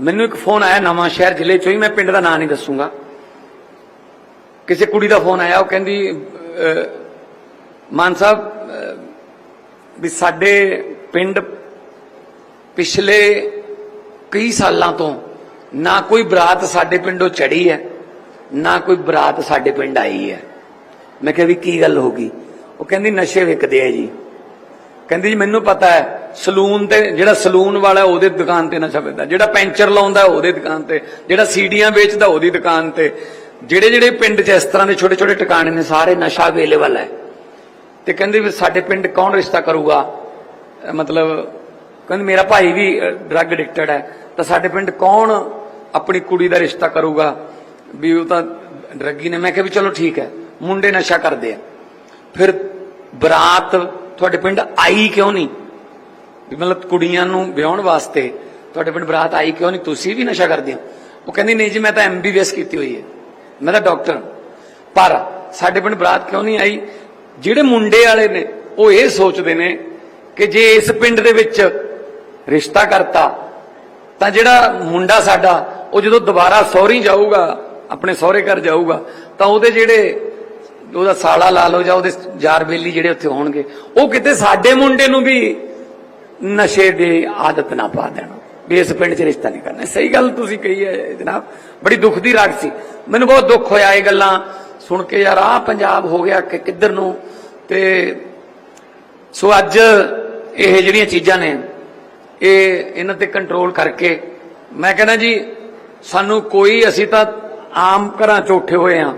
ਮੈਨੂੰ ਇੱਕ ਫੋਨ ਆਇਆ ਨਵਾਂ ਸ਼ਹਿਰ ਜ਼ਿਲ੍ਹੇ ਚੋਂ ਹੀ, ਮੈਂ ਪਿੰਡ ਦਾ ਨਾਂ ਨਹੀਂ ਦੱਸੂਗਾ। ਕਿਸੇ ਕੁੜੀ ਦਾ ਫੋਨ ਆਇਆ, ਉਹ ਕਹਿੰਦੀ ਮਾਨ ਸਾਹਿਬ ਵੀ ਸਾਡੇ ਪਿੰਡ ਪਿਛਲੇ ਕਈ ਸਾਲਾਂ ਤੋਂ ਨਾ ਕੋਈ ਬਰਾਤ ਸਾਡੇ ਪਿੰਡੋਂ ਚੜੀ ਹੈ, ਨਾ ਕੋਈ ਬਰਾਤ ਸਾਡੇ ਪਿੰਡ ਆਈ ਹੈ। ਮੈਂ ਕਿਹਾ ਵੀ ਕੀ ਗੱਲ ਹੋ ਗਈ? ਉਹ ਕਹਿੰਦੀ, ਨਸ਼ੇ ਵਿਕਦੇ ਆ ਜੀ। ਕਹਿੰਦੀ ਜੀ, ਮੈਨੂੰ ਪਤਾ ਹੈ, ਸਲੂਨ ਤੇ ਜਿਹੜਾ ਸਲੂਨ ਵਾਲਾ ਉਹਦੇ ਦੁਕਾਨ ਤੇ ਨਸ਼ਾ ਵੇਚਦਾ ਜਿਹੜਾ ਪੈਂਚਰ ਲਾਉਂਦਾ ਉਹਦੇ ਦੁਕਾਨ ਤੇ, ਜਿਹੜਾ ਸੀੜੀਆਂ ਵੇਚਦਾ ਉਹਦੀ ਦੁਕਾਨ ਤੇ। ਜਿਹੜੇ ਜਿਹੜੇ ਪਿੰਡ 'ਚ ਇਸ ਤਰ੍ਹਾਂ ਦੇ ਛੋਟੇ ਛੋਟੇ ਟਿਕਾਣੇ ਨੇ, ਸਾਰੇ ਨਸ਼ਾ ਅਵੇਲੇਬਲ ਹੈ। ਤੇ ਕਹਿੰਦੇ ਵੀ ਸਾਡੇ ਪਿੰਡ ਕੌਣ ਰਿਸ਼ਤਾ ਕਰੂਗਾ? ਮਤਲਬ, ਕਹਿੰਦੀ ਮੇਰਾ ਭਾਈ ਵੀ ਡਰੱਗ ਐਡਿਕਟਡ ਹੈ। ਤਾਂ ਸਾਡੇ ਪਿੰਡ ਕੌਣ ਆਪਣੀ ਕੁੜੀ ਦਾ ਰਿਸ਼ਤਾ ਕਰੂਗਾ। ਵੀ ਉਹ ਤਾਂ ਡਰੱਗੀ ਨੇ। ਮੈਂ ਕਿਹਾ ਵੀ ਚਲੋ ਠੀਕ ਹੈ। ਮੁੰਡੇ ਨਸ਼ਾ ਕਰਦੇ ਆ। ਫਿਰ ਬਰਾਤ ਤੁਹਾਡੇ ਪਿੰਡ ਆਈ ਕਿਉਂ ਨਹੀਂ? ਵੀ ਮਤਲਬ ਕੁੜੀਆਂ ਨੂੰ ਵਿਆਹਣ ਵਾਸਤੇ ਤੁਹਾਡੇ ਪਿੰਡ ਬਰਾਤ ਆਈ ਕਿਉਂ ਨਹੀਂ? ਤੁਸੀਂ ਵੀ ਨਸ਼ਾ ਕਰਦੇ ਹੋ। ਉਹ ਕਹਿੰਦੀ, ਨਹੀਂ ਜੀ, ਮੈਂ ਤਾਂ ਐਮਬੀਬੀਐਸ ਕੀਤੀ ਹੋਈ ਹੈ। ਮੈਂ ਤਾਂ ਡਾਕਟਰ ਹਾਂ। ਪਰ ਸਾਡੇ ਪਿੰਡ ਬਰਾਤ ਕਿਉਂ ਨਹੀਂ ਆਈ? ਜਿਹੜੇ ਮੁੰਡੇ ਵਾਲੇ ਨੇ, ਉਹ ਇਹ ਸੋਚਦੇ ਨੇ ਕਿ ਜੇ ਇਸ ਪਿੰਡ ਦੇ ਵਿੱਚ ਰਿਸ਼ਤਾ ਕਰਤਾ, ਤਾਂ ਜਿਹੜਾ ਮੁੰਡਾ ਸਾਡਾ ਉਹ ਜਦੋਂ ਦੁਬਾਰਾ ਸਹੁਰੀ ਜਾਊਗਾ, ਆਪਣੇ ਸਹੁਰੇ ਘਰ ਜਾਊਗਾ, ਤਾਂ ਉਹਦੇ ਜਿਹੜੇ ਉਹਦਾ ਸਾਲਾ ਲਾ ਲਓ ਜਾਂ ਉਹਦੇ ਯਾਰ ਬੇਲੀ ਜਿਹੜੇ ਉੱਥੇ ਹੋਣਗੇ, ਉਹ ਕਿਤੇ ਸਾਡੇ ਮੁੰਡੇ ਨੂੰ ਵੀ ਨਸ਼ੇ ਦੀ ਆਦਤ ਨਾ ਪਾ ਦੇਣ। ਵੀ ਇਸ ਪਿੰਡ 'ਚ ਰਿਸ਼ਤਾ ਨਹੀਂ ਕਰਨਾ। ਸਹੀ ਗੱਲ ਤੁਸੀਂ ਕਹੀ ਹੈ ਜਨਾਬ। ਬੜੀ ਦੁੱਖ ਦੀ ਰਾਗ ਸੀ। ਮੈਨੂੰ ਬਹੁਤ ਦੁੱਖ ਹੋਇਆ ਇਹ ਗੱਲਾਂ ਸੁਣ ਕੇ। ਯਾਰ ਆਹ ਪੰਜਾਬ ਹੋ ਗਿਆ ਕਿ ਕਿੱਧਰ ਨੂੰ? ਤੇ ਸੋ ਅੱਜ ਇਹ ਜਿਹੜੀਆਂ ਚੀਜ਼ਾਂ ਨੇ, ਇਹ ਇਹਨਾਂ ਤੇ ਕੰਟਰੋਲ ਕਰਕੇ ਮੈਂ ਕਹਿੰਦਾ ਜੀ ਸਾਨੂੰ ਕੋਈ ਅਸੀਂ ਤਾਂ ਆਮ ਘਰਾਂ ਚ ਉੱਠੇ ਹੋਏ ਆ।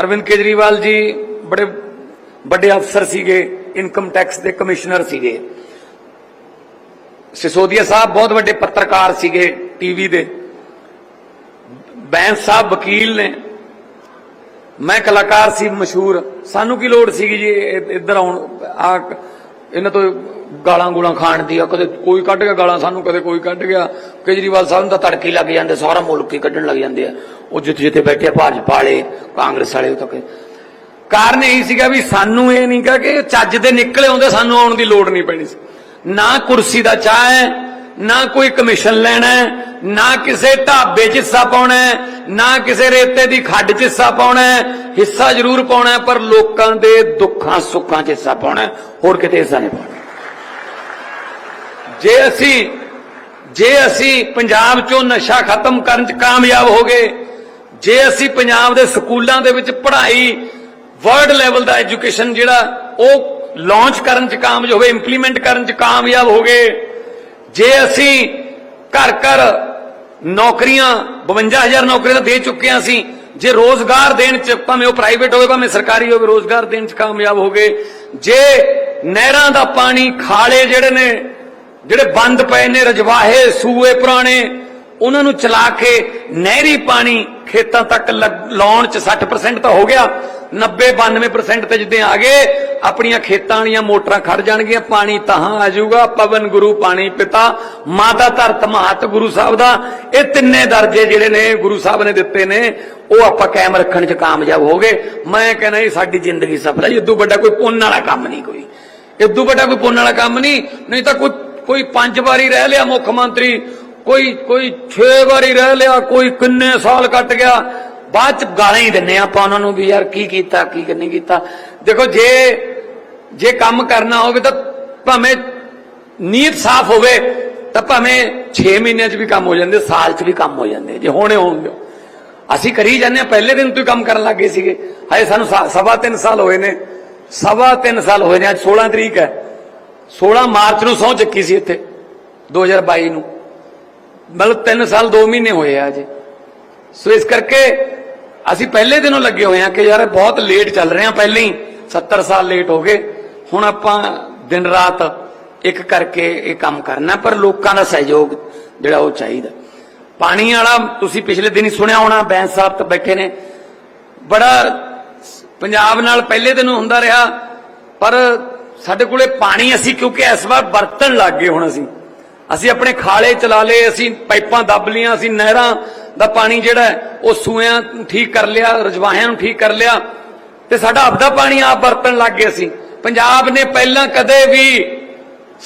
ਅਰਵਿੰਦ ਕੇਜਰੀਵਾਲ ਜੀ ਬੜੇ ਵੱਡੇ ਅਫਸਰ ਸੀਗੇ ਇਨਕਮ ਟੈਕਸ ਦੇ ਕਮਿਸ਼ਨਰ ਸੀਗੇ। ਸਿਸੋਦੀਆ ਸਾਹਿਬ ਬਹੁਤ ਵੱਡੇ ਪੱਤਰਕਾਰ ਸੀਗੇ ਟੀਵੀ ਦੇ। ਬੈਂਸ ਸਾਹਿਬ ਵਕੀਲ ਨੇ। ਮੈਂ ਕਲਾਕਾਰ ਸੀ ਮਸ਼ਹੂਰ। ਸਾਨੂੰ ਕੀ ਲੋੜ ਸੀਗੀ ਜੀ ਇੱਧਰ ਆਉਣ ਆ ਇਹਨਾਂ ਤੋਂ ਗਾਲਾਂ ਗੂਲਾਂ ਖਾਣ ਦੀ ਆ ਕਦੇ ਕੋਈ ਕੱਢ ਗਿਆ ਗਾਲਾਂ ਸਾਨੂੰ ਕਦੇ ਕੋਈ ਕੱਢ ਗਿਆ। ਕੇਜਰੀਵਾਲ ਸਾਹਿਬ ਨੂੰ ਤਾਂ ਤੜਕੇ ਲੱਗ ਜਾਂਦੇ ਸਾਰਾ ਮੁਲਕ ਹੀ ਕੱਢਣ ਲੱਗ ਜਾਂਦੇ ਆ। ਉਹ ਜਿੱਥੇ ਜਿੱਥੇ ਬੈਠੇ ਆ, ਭਾਜਪਾ ਵਾਲੇ ਕਾਂਗਰਸ ਵਾਲੇ ਉਹ ਤੱਕ। ਕਾਰਨ ਇਹ ਸੀਗਾ ਵੀ ਸਾਨੂੰ ਇਹ ਨਹੀਂ ਕਹਾ ਕਿ ਚੱਜ ਦੇ ਨਿਕਲੇ ਆਉਂਦੇ ਸਾਨੂੰ ਆਉਣ ਦੀ ਲੋੜ ਨਹੀਂ ਪੈਣੀ ਸੀ। ਨਾ ਕੁਰਸੀ ਦਾ ਚਾਹ ਹੈ ਨਾ ਕੋਈ ਕਮਿਸ਼ਨ ਲੈਣਾ ਨਾ ਕਿਸੇ ਢਾਬੇ 'ਚ ਹਿੱਸਾ ਪਾਉਣਾ ਨਾ ਕਿਸੇ ਰੇਤੇ ਦੀ ਖੱਡ 'ਚ ਹਿੱਸਾ ਪਾਉਣਾ ਹਿੱਸਾ ਜ਼ਰੂਰ ਪਾਉਣਾ ਪਰ ਲੋਕਾਂ ਦੇ ਦੁੱਖਾਂ ਸੁੱਖਾਂ 'ਚ ਹਿੱਸਾ ਪਾਉਣਾ ਹੋਰ ਕਿਤੇ ਹਿੱਸਾ ਨਹੀਂ ਪਾਉਣਾ। ਜੇ ਅਸੀਂ ਜੇ ਅਸੀਂ ਪੰਜਾਬ 'ਚੋਂ ਨਸ਼ਾ ਖਤਮ ਕਰਨ 'ਚ ਕਾਮਯਾਬ ਹੋ ਗਏ, ਜੇ ਅਸੀਂ ਪੰਜਾਬ ਦੇ ਸਕੂਲਾਂ ਦੇ ਵਿੱਚ ਪੜ੍ਹਾਈ, ਵਰਲਡ ਲੈਵਲ ਦਾ ਐਜੂਕੇਸ਼ਨ ਜਿਹੜਾ ਉਹ ਲਾਂਚ ਕਰਨ 'ਚ ਕਾਮਯਾਬ ਹੋਵੇ, ਇੰਪਲੀਮੈਂਟ ਕਰਨ 'ਚ ਕਾਮਯਾਬ ਹੋ ਗਏ ਜੇ ਅਸੀਂ ਘਰ ਘਰ ਨੌਕਰੀਆਂ 52000 ਨੌਕਰੀਆਂ ਦੇ ਚੁੱਕੇ ਹਾਂ ਅਸੀਂ, ਜੇ ਰੋਜ਼ਗਾਰ ਦੇਣ 'ਚ ਭਾਵੇਂ ਉਹ ਪ੍ਰਾਈਵੇਟ ਹੋਵੇ, ਭਾਵੇਂ ਸਰਕਾਰੀ ਹੋਵੇ, ਰੋਜ਼ਗਾਰ ਦੇਣ 'ਚ ਕਾਮਯਾਬ ਹੋ ਗਏ ਜੇ ਨਹਿਰਾਂ ਦਾ ਪਾਣੀ ਖਾਲੇ ਜਿਹੜੇ ਨੇ, ਜਿਹੜੇ ਬੰਦ ਪਏ ਨੇ, ਰਜਵਾਹੇ, ਸੂਏ ਪੁਰਾਣੇ, ਉਹਨਾਂ ਨੂੰ ਚਲਾ ਕੇ ਨਹਿਰੀ ਪਾਣੀ ਖੇਤਾਂ ਤੱਕ ਲਾਉਣ ਚ 60% ਤਾਂ ਹੋ ਗਿਆ। 90 92% ਤੇ ਜਿੱਦਾਂ ਆ ਗਏ, ਆਪਣੀਆਂ ਖੇਤਾਂ ਵਾਲੀਆਂ ਮੋਟਰਾਂ ਖੜ ਜਾਣਗੀਆਂ, ਪਾਣੀ ਤਹਾਂ ਆ ਜਾਊਗਾ, ਪਵਨ ਗੁਰੂ, ਪਾਣੀ ਪਿਤਾ, ਮਾਤਾ ਧਰਤ ਮਹਤ ਗੁਰੂ ਸਾਹਿਬ ਦਾ। ਇਹ ਤਿੰਨੇ ਦਰਜੇ ਜਿਹੜੇ ਨੇ ਗੁਰੂ ਸਾਹਿਬ ਨੇ ਦਿੱਤੇ ਨੇ, ਉਹ ਆਪਾਂ ਕਾਇਮ ਰੱਖਣ ਚ ਕਾਮਯਾਬ ਹੋ ਗਏ। ਮੈਂ ਕਹਿੰਦਾ ਇਹ ਸਾਡੀ ਜ਼ਿੰਦਗੀ ਸਫਲ ਹੈ ਇਦੋਂ ਵੱਡਾ ਕੋਈ ਪੁੰਨ ਵਾਲਾ ਕੰਮ ਨਹੀਂ ਕੋਈ। ਇਦੋਂ ਵੱਡਾ ਕੋਈ ਪੁੰਨ ਵਾਲਾ ਕੰਮ ਨਹੀਂ ਨਹੀਂ ਤਾਂ ਕੋਈ ਕੋਈ ਪੰਜ ਵਾਰੀ ਰਹਿ ਲਿਆ ਮੁੱਖ ਮੰਤਰੀ। ਕੋਈ ਕੋਈ 6 ਵਾਰੀ ਰਹਿ ਲਿਆ, ਕੋਈ ਕਿੰਨੇ ਸਾਲ ਕੱਟ ਗਿਆ। ਬਾਅਦ ਚ ਗਾਲਾਂ ਹੀ ਦਿੰਨੇ ਆਪਾਂ ਉਹਨਾਂ ਨੂੰ ਵੀ ਯਾਰ ਕੀ ਕੀਤਾ, ਕੀ ਨਹੀਂ ਕੀਤਾ। ਦੇਖੋ, ਜੇ ਜੇ ਕੰਮ ਕਰਨਾ ਹੋਵੇ ਤਾਂ ਭਾਵੇਂ ਨੀਅਤ ਸਾਫ਼ ਹੋਵੇ, ਤਾਂ ਭਾਵੇਂ 6 ਮਹੀਨਿਆਂ 'ਚ ਵੀ ਕੰਮ ਹੋ ਜਾਂਦੇ, ਸਾਲ 'ਚ ਵੀ ਕੰਮ ਹੋ ਜਾਂਦੇ, ਜੇ ਹੋਣੇ ਹੋਣਗੇ। ਅਸੀਂ ਕਰੀ ਜਾਂਦੇ ਹਾਂ ਪਹਿਲੇ ਦਿਨ ਤੋਂ ਹੀ ਕੰਮ ਕਰਨ ਲੱਗੇ ਸੀਗੇ। ਹਜੇ ਸਾਨੂੰ ਸਵਾ ਤਿੰਨ ਸਾਲ ਹੋਏ ਨੇ। ਸਵਾ ਤਿੰਨ ਸਾਲ ਹੋਏ ਨੇ, ਅੱਜ 16 ਤਰੀਕ ਹੈ। 16 ਮਾਰਚ ਨੂੰ ਸਹੁੰ ਚੱਕੀ ਸੀ ਇੱਥੇ 2022 ਨੂੰ। ਮਤਲਬ 3 ਸਾਲ 2 ਮਹੀਨੇ ਹੋਏ ਆ ਅਜੇ ਸੋ ਇਸ ਕਰਕੇ ਅਸੀਂ ਪਹਿਲੇ ਦਿਨੋਂ ਲੱਗੇ ਹੋਏ ਆ ਕਿ ਯਾਰ ਬਹੁਤ ਲੇਟ ਚੱਲ ਰਹੇ ਆ ਪਹਿਲੇ ਹੀ 70 ਸਾਲ ਲੇਟ ਹੋ ਗਏ। ਹੁਣ ਆਪਾਂ ਦਿਨ ਰਾਤ ਇੱਕ ਕਰਕੇ ਇਹ ਕੰਮ ਕਰਨਾ, ਪਰ ਲੋਕਾਂ ਦਾ ਸਹਿਯੋਗ ਜਿਹੜਾ ਉਹ ਚਾਹੀਦਾ। ਪਾਣੀ ਵਾਲਾ ਤੁਸੀਂ ਪਿਛਲੇ ਦਿਨ ਹੀ ਸੁਣਿਆ ਹੋਣਾ, ਬੈਂਸ ਸਾਹਿਬ ਤਾਂ ਬੈਠੇ ਨੇ। ਬੜਾ ਪੰਜਾਬ ਨਾਲ ਪਹਿਲੇ ਦਿਨ ਹੁੰਦਾ ਰਿਹਾ, ਪਰ ਸਾਡੇ ਕੋਲੇ ਪਾਣੀ ਅਸੀਂ ਕਿਉਂਕਿ ਇਸ ਵਾਰ ਵਰਤਣ ਲੱਗ ਗਏ ਹੁਣ ਅਸੀਂ। ਅਸੀਂ ਆਪਣੇ ਖਾਲੇ ਚਲਾ ਲਏ, ਅਸੀਂ ਪਾਈਪਾਂ ਦੱਬ ਲੀਆਂ ਅਸੀਂ ਨਹਿਰਾਂ ਦਾ ਪਾਣੀ ਜਿਹੜਾ ਉਹ ਸੂਇਆਂ ਠੀਕ ਕਰ ਲਿਆ, ਰਜਵਾਹਿਆਂ ਨੂੰ ਠੀਕ ਕਰ ਲਿਆ ਤੇ ਸਾਡਾ ਆਪਦਾ ਪਾਣੀ ਆਪ ਵਰਤਣ ਲੱਗ ਗਏ ਸੀ। ਪੰਜਾਬ ਨੇ ਪਹਿਲਾਂ ਕਦੇ ਵੀ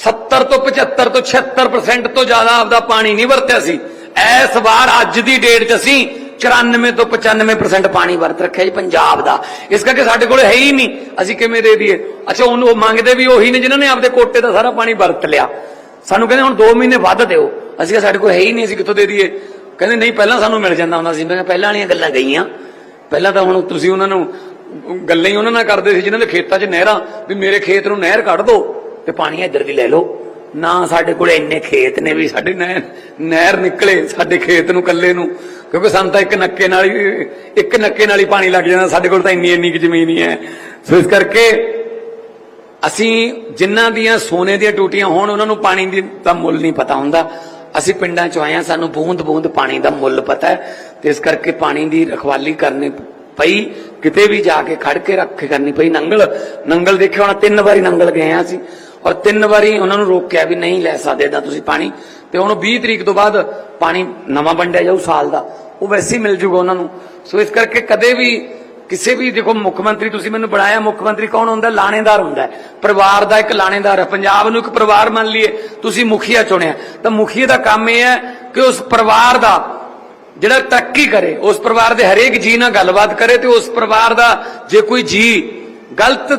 70 ਤੋਂ 75 ਤੋਂ 76% ਤੋਂ ਜ਼ਿਆਦਾ ਆਪਦਾ ਪਾਣੀ ਨਹੀਂ ਵਰਤਿਆ ਸੀ। ਇਸ ਵਾਰ ਅੱਜ ਦੀ ਡੇਟ 'ਚ ਅਸੀਂ 94 ਤੋਂ 95% ਪਾਣੀ ਵਰਤ ਰੱਖਿਆ ਜੀ ਪੰਜਾਬ ਦਾ। ਇਸ ਕਰਕੇ ਸਾਡੇ ਕੋਲ ਹੈ ਹੀ ਨਹੀਂ। ਅਸੀਂ ਕਿਵੇਂ ਦੇ ਦਈਏ? ਅੱਛਾ, ਉਹਨੂੰ ਉਹ ਮੰਗਦੇ ਵੀ ਉਹੀ ਨੇ ਜਿਨ੍ਹਾਂ ਨੇ ਆਪਦੇ ਕੋਟੇ ਦਾ ਸਾਰਾ ਪਾਣੀ ਵਰਤ ਲਿਆ। ਸਾਨੂੰ ਕਹਿੰਦੇ ਹੁਣ 2 ਮਹੀਨੇ ਵੱਧ ਦਿਓ। ਅਸੀਂ ਕਿਹਾ ਸਾਡੇ ਕੋਲ ਹੈ ਹੀ ਨਹੀਂ, ਅਸੀਂ ਕਿੱਥੋਂ ਦੇ ਦਈਏ? ਕਹਿੰਦੇ ਨਹੀਂ, ਪਹਿਲਾਂ ਸਾਨੂੰ ਮਿਲ ਜਾਂਦਾ ਹੁੰਦਾ ਸੀ। ਮੈਂ ਕਿਹਾ ਪਹਿਲਾਂ ਵਾਲੀਆਂ ਗੱਲਾਂ ਗਈਆਂ। ਪਹਿਲਾਂ ਤਾਂ ਹੁਣ ਤੁਸੀਂ ਉਹਨਾਂ ਨੂੰ ਗੱਲਾਂ ਹੀ ਉਹਨਾਂ ਨਾਲ ਕਰਦੇ ਸੀ, ਜਿਨ੍ਹਾਂ ਦੇ ਖੇਤਾਂ 'ਚ ਨਹਿਰਾਂ, ਵੀ ਮੇਰੇ ਖੇਤ ਨੂੰ ਨਹਿਰ ਕੱਢ ਦਿਓ ਤੇ ਪਾਣੀ ਇੱਧਰ ਦੀ ਲੈ ਲਓ। ਨਾ ਸਾਡੇ ਕੋਲ ਇੰਨੇ ਖੇਤ ਨੇ ਵੀ ਸਾਡੇ ਨਹਿਰ ਨਹਿਰ ਨਿਕਲੇ ਸਾਡੇ ਖੇਤ ਨੂੰ ਕੱਲੇ ਨੂੰ। ਕਿਉਂਕਿ ਸਾਨੂੰ ਤਾਂ ਇੱਕ ਨੱਕੇ ਨਾਲ ਹੀ, ਇੱਕ ਨੱਕੇ ਨਾਲ ਹੀ ਪਾਣੀ ਲੱਗ ਜਾਂਦਾ ਸਾਡੇ ਕੋਲ ਤਾਂ ਇੰਨੀ ਇੰਨੀ ਕੁ ਜ਼ਮੀਨ ਹੀ ਹੈ। ਸੋ ਇਸ ਕਰਕੇ ਅਸੀਂ ਜਿਨ੍ਹਾਂ ਦੀਆਂ ਸੋਨੇ ਦੀਆਂ ਟੂਟੀਆਂ ਹੋਣ, ਉਹਨਾਂ ਨੂੰ ਪਾਣੀ ਦੀ ਦਾ ਮੁੱਲ ਨਹੀਂ ਪਤਾ ਹੁੰਦਾ। ਅਸੀਂ ਪਿੰਡਾਂ ਚ ਆਏ ਹਾਂ, ਸਾਨੂੰ ਬੂੰਦ ਬੂੰਦ ਪਾਣੀ ਦਾ ਮੁੱਲ ਪਤਾ ਹੈ। ਤੇ ਇਸ ਕਰਕੇ ਪਾਣੀ ਦੀ ਰਖਵਾਲੀ ਕਰਨੀ ਪਈ। ਕਿਤੇ ਵੀ ਜਾ ਕੇ ਖੜ ਕੇ ਰੱਖ ਕਰਨੀ ਪਈ। ਨੰਗਲ ਨੰਗਲ ਦੇਖਿਆ ਹੋਣਾ ਤਿੰਨ ਵਾਰੀ ਨੰਗਲ ਗਏ ਆ ਅਸੀਂ। ਔਰ ਤਿੰਨ ਵਾਰੀ ਉਹਨਾਂ ਨੂੰ ਰੋਕਿਆ ਵੀ ਨਹੀਂ ਲੈ ਸਕਦੇ ਤਾਂ ਤੁਸੀਂ ਪਾਣੀ। ਤੇ ਹੁਣ 20 ਤਰੀਕ ਤੋਂ ਬਾਅਦ ਪਾਣੀ ਨਵਾਂ ਵੰਡਿਆ ਜਾਊ ਸਾਲ ਦਾ। ਉਹ ਵੈਸੇ ਮਿਲ ਜੂਗਾ ਉਹਨਾਂ ਨੂੰ। ਸੋ ਇਸ ਕਰਕੇ ਕਦੇ ਵੀ ਕਿਸੇ ਵੀ ਦੇਖੋ ਮੁੱਖ ਮੰਤਰੀ, ਤੁਸੀਂ ਮੈਨੂੰ ਬਣਾਇਆ ਮੁੱਖ ਮੰਤਰੀ ਕੌਣ ਹੁੰਦਾ? ਲਾਣੇਦਾਰ ਹੁੰਦਾ ਪਰਿਵਾਰ ਦਾ ਇੱਕ ਲਾਣੇਦਾਰ ਹੈ। ਪੰਜਾਬ ਨੂੰ ਇੱਕ ਪਰਿਵਾਰ ਮੰਨ ਲਈਏ। ਤੁਸੀਂ ਮੁਖੀਆ ਚੁਣਿਆ। ਤਾਂ ਮੁਖੀਏ ਦਾ ਕੰਮ ਇਹ ਹੈ ਕਿ ਉਸ ਪਰਿਵਾਰ ਦਾ ਜਿਹੜਾ ਤਰੱਕੀ ਕਰੇ, ਉਸ ਪਰਿਵਾਰ ਦੇ ਹਰੇਕ ਜੀ ਨਾਲ ਗੱਲਬਾਤ ਕਰੇ ਤੇ ਉਸ ਪਰਿਵਾਰ ਦਾ ਜੇ ਕੋਈ ਜੀ ਗਲਤ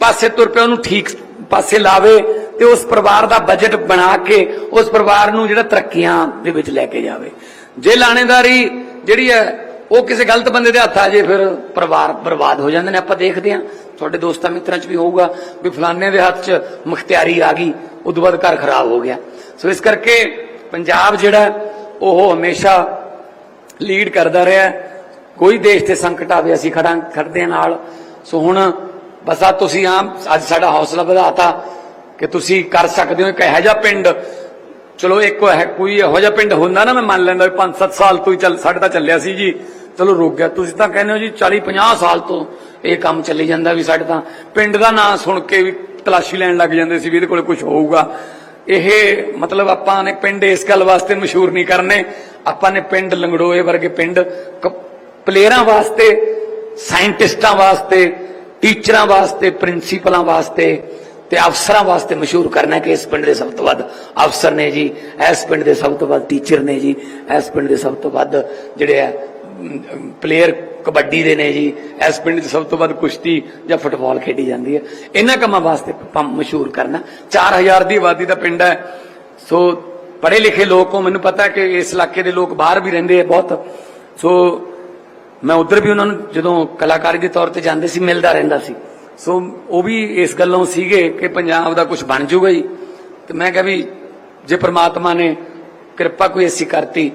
ਪਾਸੇ ਤੁਰ ਪਿਆ, ਉਹਨੂੰ ਠੀਕ ਪਾਸੇ ਲਾਵੇ ਤੇ ਉਸ ਪਰਿਵਾਰ ਦਾ ਬਜਟ ਬਣਾ ਕੇ ਉਸ ਪਰਿਵਾਰ ਨੂੰ ਜਿਹੜਾ ਤਰੱਕੀਆਂ ਦੇ ਵਿੱਚ ਲੈ ਕੇ ਜਾਵੇ। ਜੇ ਲਾਣੇਦਾਰੀ ਜਿਹੜੀ ਹੈ ਉਹ ਕਿਸੇ ਗਲਤ ਬੰਦੇ ਦੇ ਹੱਥ ਆ ਜੇ ਫਿਰ ਪਰਿਵਾਰ ਬਰਬਾਦ ਹੋ ਜਾਂਦੇ ਨੇ, ਆਪਾਂ ਦੇਖਦੇ ਹਾਂ। ਤੁਹਾਡੇ ਦੋਸਤਾਂ ਮਿੱਤਰਾਂ 'ਚ ਵੀ ਹੋਊਗਾ ਵੀ ਫਲਾਣੇ ਦੇ ਹੱਥ 'ਚ ਮੁਖਤਿਆਰੀ ਆ ਗਈ, ਉਦੋਂ ਬਾਅਦ ਘਰ ਖਰਾਬ ਹੋ ਗਿਆ। ਸੋ ਇਸ ਕਰਕੇ ਪੰਜਾਬ ਜਿਹੜਾ ਉਹ ਹਮੇਸ਼ਾ ਲੀਡ ਕਰਦਾ ਰਿਹਾ ਕੋਈ ਦੇਸ਼ ਤੇ ਸੰਕਟ ਆਵੇ, ਅਸੀਂ ਖੜਾਂ ਖੜਦੇ ਨਾਲ। ਸੋ ਹੁਣ ਬਸ ਆ ਤੁਸੀਂ ਆ ਅੱਜ ਸਾਡਾ ਹੌਸਲਾ ਵਧਾਤਾ ਕਿ ਤੁਸੀਂ ਕਰ ਸਕਦੇ ਹੋ। ਇੱਕ ਇਹੋ ਜਿਹਾ ਪਿੰਡ, ਚਲੋ ਇੱਕ ਕੋਈ ਇਹੋ ਜਿਹਾ ਪਿੰਡ ਹੁੰਦਾ ਨਾ, ਮੈਂ ਮੰਨ ਲੈਂਦਾ ਵੀ 5-7 ਸਾਲ ਤੋਂ ਹੀ ਚੱਲ ਸਾਡੇ ਤਾਂ ਚੱਲਿਆ ਸੀ ਜੀ। ਚਲੋ ਰੁਕ ਗਿਆ। ਤੁਸੀਂ ਤਾਂ ਕਹਿੰਦੇ ਹੋ ਜੀ 40-50 ਸਾਲ ਤੋਂ ਇਹ ਕੰਮ ਚੱਲੀ ਜਾਂਦਾ ਵੀ ਸਾਡੇ ਤਾਂ ਪਿੰਡ ਦਾ ਨਾਂ ਸੁਣ ਕੇ ਵੀ ਤਲਾਸ਼ੀ ਲੈਣ ਲੱਗ ਜਾਂਦੇ ਸੀ ਵੀ ਇਹਦੇ ਕੋਲ ਕੁਝ ਹੋਊਗਾ। ਇਹ ਮਤਲਬ ਆਪਾਂ ਨੇ ਪਿੰਡ ਇਸ ਗੱਲ ਵਾਸਤੇ ਮਸ਼ਹੂਰ ਨਹੀਂ ਕਰਨੇ। ਆਪਾਂ ਨੇ ਪਿੰਡ ਲੰਗੜੋਏ ਵਰਗੇ ਪਿੰਡ ਪਲੇਅਰਾਂ ਵਾਸਤੇ, ਸਾਇੰਟਿਸਟਾਂ ਵਾਸਤੇ, ਟੀਚਰਾਂ ਵਾਸਤੇ, ਪ੍ਰਿੰਸੀਪਲਾਂ ਵਾਸਤੇ ਤੇ ਅਫਸਰਾਂ ਵਾਸਤੇ ਮਸ਼ਹੂਰ ਕਰਨਾ ਕਿ ਇਸ ਪਿੰਡ ਦੇ ਸਭ ਤੋਂ ਵੱਧ ਅਫਸਰ ਨੇ ਜੀ, ਇਸ ਪਿੰਡ ਦੇ ਸਭ ਤੋਂ ਵੱਧ ਟੀਚਰ ਨੇ ਜੀ, ਇਸ ਪਿੰਡ ਦੇ ਸਭ ਤੋਂ ਵੱਧ ਜਿਹੜੇ ਆ ਪਲੇਅਰ ਕਬੱਡੀ ਦੇ ਨੇ ਜੀ, ਇਸ ਪਿੰਡ 'ਚ ਸਭ ਤੋਂ ਵੱਧ ਕੁਸ਼ਤੀ ਜਾਂ ਫੁੱਟਬਾਲ ਖੇਡੀ ਜਾਂਦੀ ਹੈ। ਇਹਨਾਂ ਕੰਮਾਂ ਵਾਸਤੇ ਆਪਾਂ ਮਸ਼ਹੂਰ ਕਰਨਾ। 4000 ਦੀ ਆਬਾਦੀ ਦਾ ਪਿੰਡ ਹੈ। ਸੋ ਪੜ੍ਹੇ ਲਿਖੇ ਲੋਕ ਹੋ, ਮੈਨੂੰ ਪਤਾ ਕਿ ਇਸ ਇਲਾਕੇ ਦੇ ਲੋਕ ਬਾਹਰ ਵੀ ਰਹਿੰਦੇ ਆ ਬਹੁਤ। ਸੋ ਮੈਂ ਉਧਰ ਵੀ ਉਹਨਾਂ ਨੂੰ ਜਦੋਂ ਕਲਾਕਾਰੀ ਦੇ ਤੌਰ ਤੇ ਜਾਂਦੇ ਸੀ, ਮਿਲਦਾ ਰਹਿੰਦਾ ਸੀ। ਸੋ ਉਹ ਵੀ ਇਸ ਗੱਲੋਂ ਸੀਗੇ ਕਿ ਪੰਜਾਬ ਦਾ ਕੁਝ ਬਣ ਜੂਗਾ ਜੀ। ਤੇ ਮੈਂ ਕਿਹਾ ਵੀ ਜੇ ਪ੍ਰਮਾਤਮਾ ਨੇ ਕਿਰਪਾ ਕੋਈ ਐਸੀ ਕਰਤੀ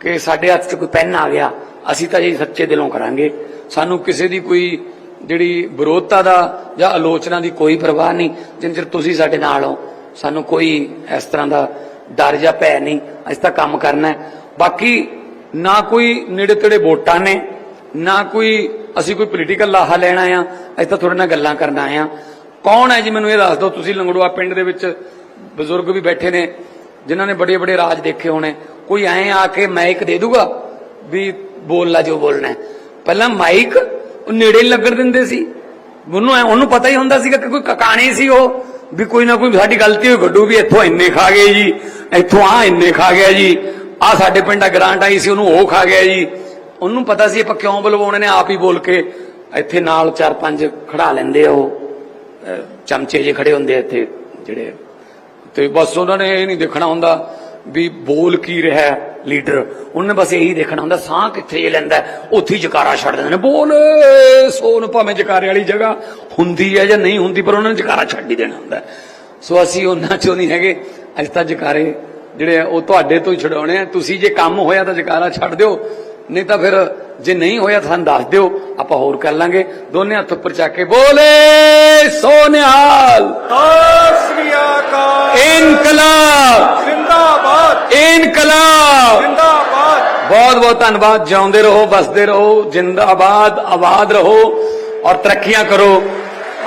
ਕਿ ਸਾਡੇ ਹੱਥ 'ਚ ਕੋਈ ਪੈਨ ਆ ਗਿਆ ਅਸੀਂ ਤਾਂ ਜੀ ਸੱਚੇ ਦਿਲੋਂ ਕਰਾਂਗੇ। ਸਾਨੂੰ ਕਿਸੇ ਦੀ ਕੋਈ ਜਿਹੜੀ ਵਿਰੋਧਤਾ ਦਾ ਜਾਂ ਆਲੋਚਨਾ ਦੀ ਕੋਈ ਪਰਵਾਹ ਨਹੀਂ। ਜਿੰਨ ਚਿਰ ਤੁਸੀਂ ਸਾਡੇ ਨਾਲ ਹੋ, ਸਾਨੂੰ ਕੋਈ ਇਸ ਤਰ੍ਹਾਂ ਦਾ ਡਰ ਜਾਂ ਭੈ ਨਹੀਂ। ਅਸੀਂ ਤਾਂ ਕੰਮ ਕਰਨਾ ਬਾਕੀ ਨਾ ਕੋਈ ਨੇੜੇ ਤੇੜੇ ਵੋਟਾਂ ਨੇ, ਨਾ ਕੋਈ ਅਸੀਂ ਕੋਈ ਪੋਲੀਟੀਕਲ ਲਾਹਾ ਲੈਣਾ ਆ ਅਸੀਂ ਤਾਂ ਤੁਹਾਡੇ ਨਾਲ ਗੱਲਾਂ ਕਰਨ ਆਏ ਆ ਕੌਣ ਹੈ ਜੀ ਮੈਨੂੰ ਇਹ ਦੱਸ ਦਿਓ, ਤੁਸੀਂ ਲੰਗੜੂਆ ਪਿੰਡ ਦੇ ਵਿੱਚ ਬਜ਼ੁਰਗ ਵੀ ਬੈਠੇ ਨੇ, ਜਿਨ੍ਹਾਂ ਨੇ ਬੜੇ ਬੜੇ ਰਾਜ ਦੇਖੇ ਹੋਣੇ। ਕੋਈ ਐ ਆ ਕੇ ਮੈਂ ਇੱਕ ਦੇ ਦੂਗਾ? ਵੀ ਬੋਲ ਲਾ ਜੋ ਬੋਲਣਾ ਪਹਿਲਾਂ ਮਾਈਕ ਉਹ ਨੇੜੇ ਲੱਗਣ ਦਿੰਦੇ ਸੀ। ਉਹਨੂੰ ਉਹਨੂੰ ਪਤਾ ਹੀ ਹੁੰਦਾ ਸੀਗਾ ਕਿ ਕੋਈ ਕਕਾਣੀ ਸੀ ਉਹ, ਵੀ ਕੋਈ ਨਾ ਕੋਈ ਸਾਡੀ ਗਲਤੀ ਹੋਈ, ਗੱਡੂ ਵੀ ਇੱਥੋਂ ਇੰਨੇ ਖਾ ਗਏ ਜੀ, ਇੱਥੋਂ ਆ ਇੰਨੇ ਖਾ ਗਿਆ ਜੀ ਆ ਸਾਡੇ ਪਿੰਡ ਆ ਗ੍ਰਾਂਟ ਆਈ ਸੀ, ਉਹਨੂੰ ਉਹ ਖਾ ਗਿਆ ਜੀ। ਉਹਨੂੰ ਪਤਾ ਸੀ ਆਪਾਂ ਕਿਉਂ ਬੁਲਵਾਉਣੇ ਨੇ, ਆਪ ਹੀ ਬੋਲ ਕੇ ਇੱਥੇ ਨਾਲ ਚਾਰ ਪੰਜ ਖੜਾ ਲੈਂਦੇ ਆ ਉਹ। ਚਮਚੇ ਜੇ ਖੜੇ ਹੁੰਦੇ ਇੱਥੇ, ਜਿਹੜੇ ਤੇ ਬਸ ਉਹਨਾਂ ਨੇ ਇਹ ਨਹੀਂ ਦੇਖਣਾ ਹੁੰਦਾ ਵੀ ਬੋਲ ਕੀ ਰਿਹਾ ਲੀਡਰ? ਉਹਨੇ ਬਸ ਇਹੀ ਦੇਖਣਾ ਹੁੰਦਾ ਸਾਹ ਕਿੱਥੇ ਲੈਂਦਾ ਉੱਥੇ ਜਕਾਰਾ ਛੱਡ ਦਿੰਦੇ ਨੇ। ਬੋਲ! ਸੋਨ ਭਾਵੇਂ ਜਕਾਰੇ ਵਾਲੀ ਜਗ੍ਹਾ ਹੁੰਦੀ ਹੈ ਜਾਂ ਨਹੀਂ ਹੁੰਦੀ ਪਰ ਉਹਨਾਂ ਨੇ ਜਕਾਰਾ ਛੱਡ ਹੀ ਦੇਣਾ ਹੁੰਦਾ। ਸੋ ਅਸੀਂ ਉਹਨਾਂ ਚੋਂ ਨਹੀਂ ਹੈਗੇ। ਅੱਜ ਤਾਂ ਜਕਾਰੇ ਜਿਹੜੇ ਆ ਉਹ ਤੁਹਾਡੇ ਤੋਂ ਹੀ ਛਡਾਉਣੇ ਆ। ਤੁਸੀਂ ਜੇ ਕੰਮ ਹੋਇਆ ਤਾਂ ਜਕਾਰਾ ਛੱਡ ਦਿਓ। ਨਹੀਂ ਤਾਂ ਫਿਰ ਜੇ ਨਹੀਂ ਹੋਇਆ ਤਾਂ ਦੱਸ ਦਿਓ। ਆਪਾਂ ਹੋਰ ਕਰ ਲਾਂਗੇ। ਦੋਨੇ ਹੱਥ ਉੱਪਰ ਚੱਕ ਕੇ ਬੋਲੇ ਸੋਨਿਹਾਲ! ਸ੍ਰੀ ਅਕਾਲ। ਇਨਕਲਾਬ! ਜ਼ਿੰਦਾਬਾਦ। ਇਨਕਲਾਬ। ਜ਼ਿੰਦਾਬਾਦ। ਬਹੁਤ ਬਹੁਤ ਧੰਨਵਾਦ। ਜਿਉਂਦੇ ਰਹੋ ਬਸਦੇ ਰਹੋ ਜਿੰਦਾਬਾਦ ਆਬਾਦ ਰਹੋ ਔਰ ਤਰੱਕੀਆਂ ਕਰੋ।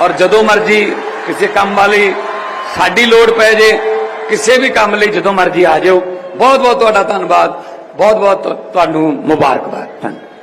ਔਰ ਜਦੋਂ ਮਰਜ਼ੀ ਕਿਸੇ ਕੰਮ ਵਾਲੀ ਸਾਡੀ ਲੋੜ ਪੈ ਜੇ ਕਿਸੇ ਵੀ ਕੰਮ ਲਈ ਜਦੋਂ ਮਰਜ਼ੀ ਆ ਜਾਓ। ਬਹੁਤ ਬਹੁਤ ਤੁਹਾਡਾ ਧੰਨਵਾਦ। ਬਹੁਤ ਬਹੁਤ ਤੁਹਾਨੂੰ ਮੁਬਾਰਕਬਾਦ। ਧੰਨਵਾਦ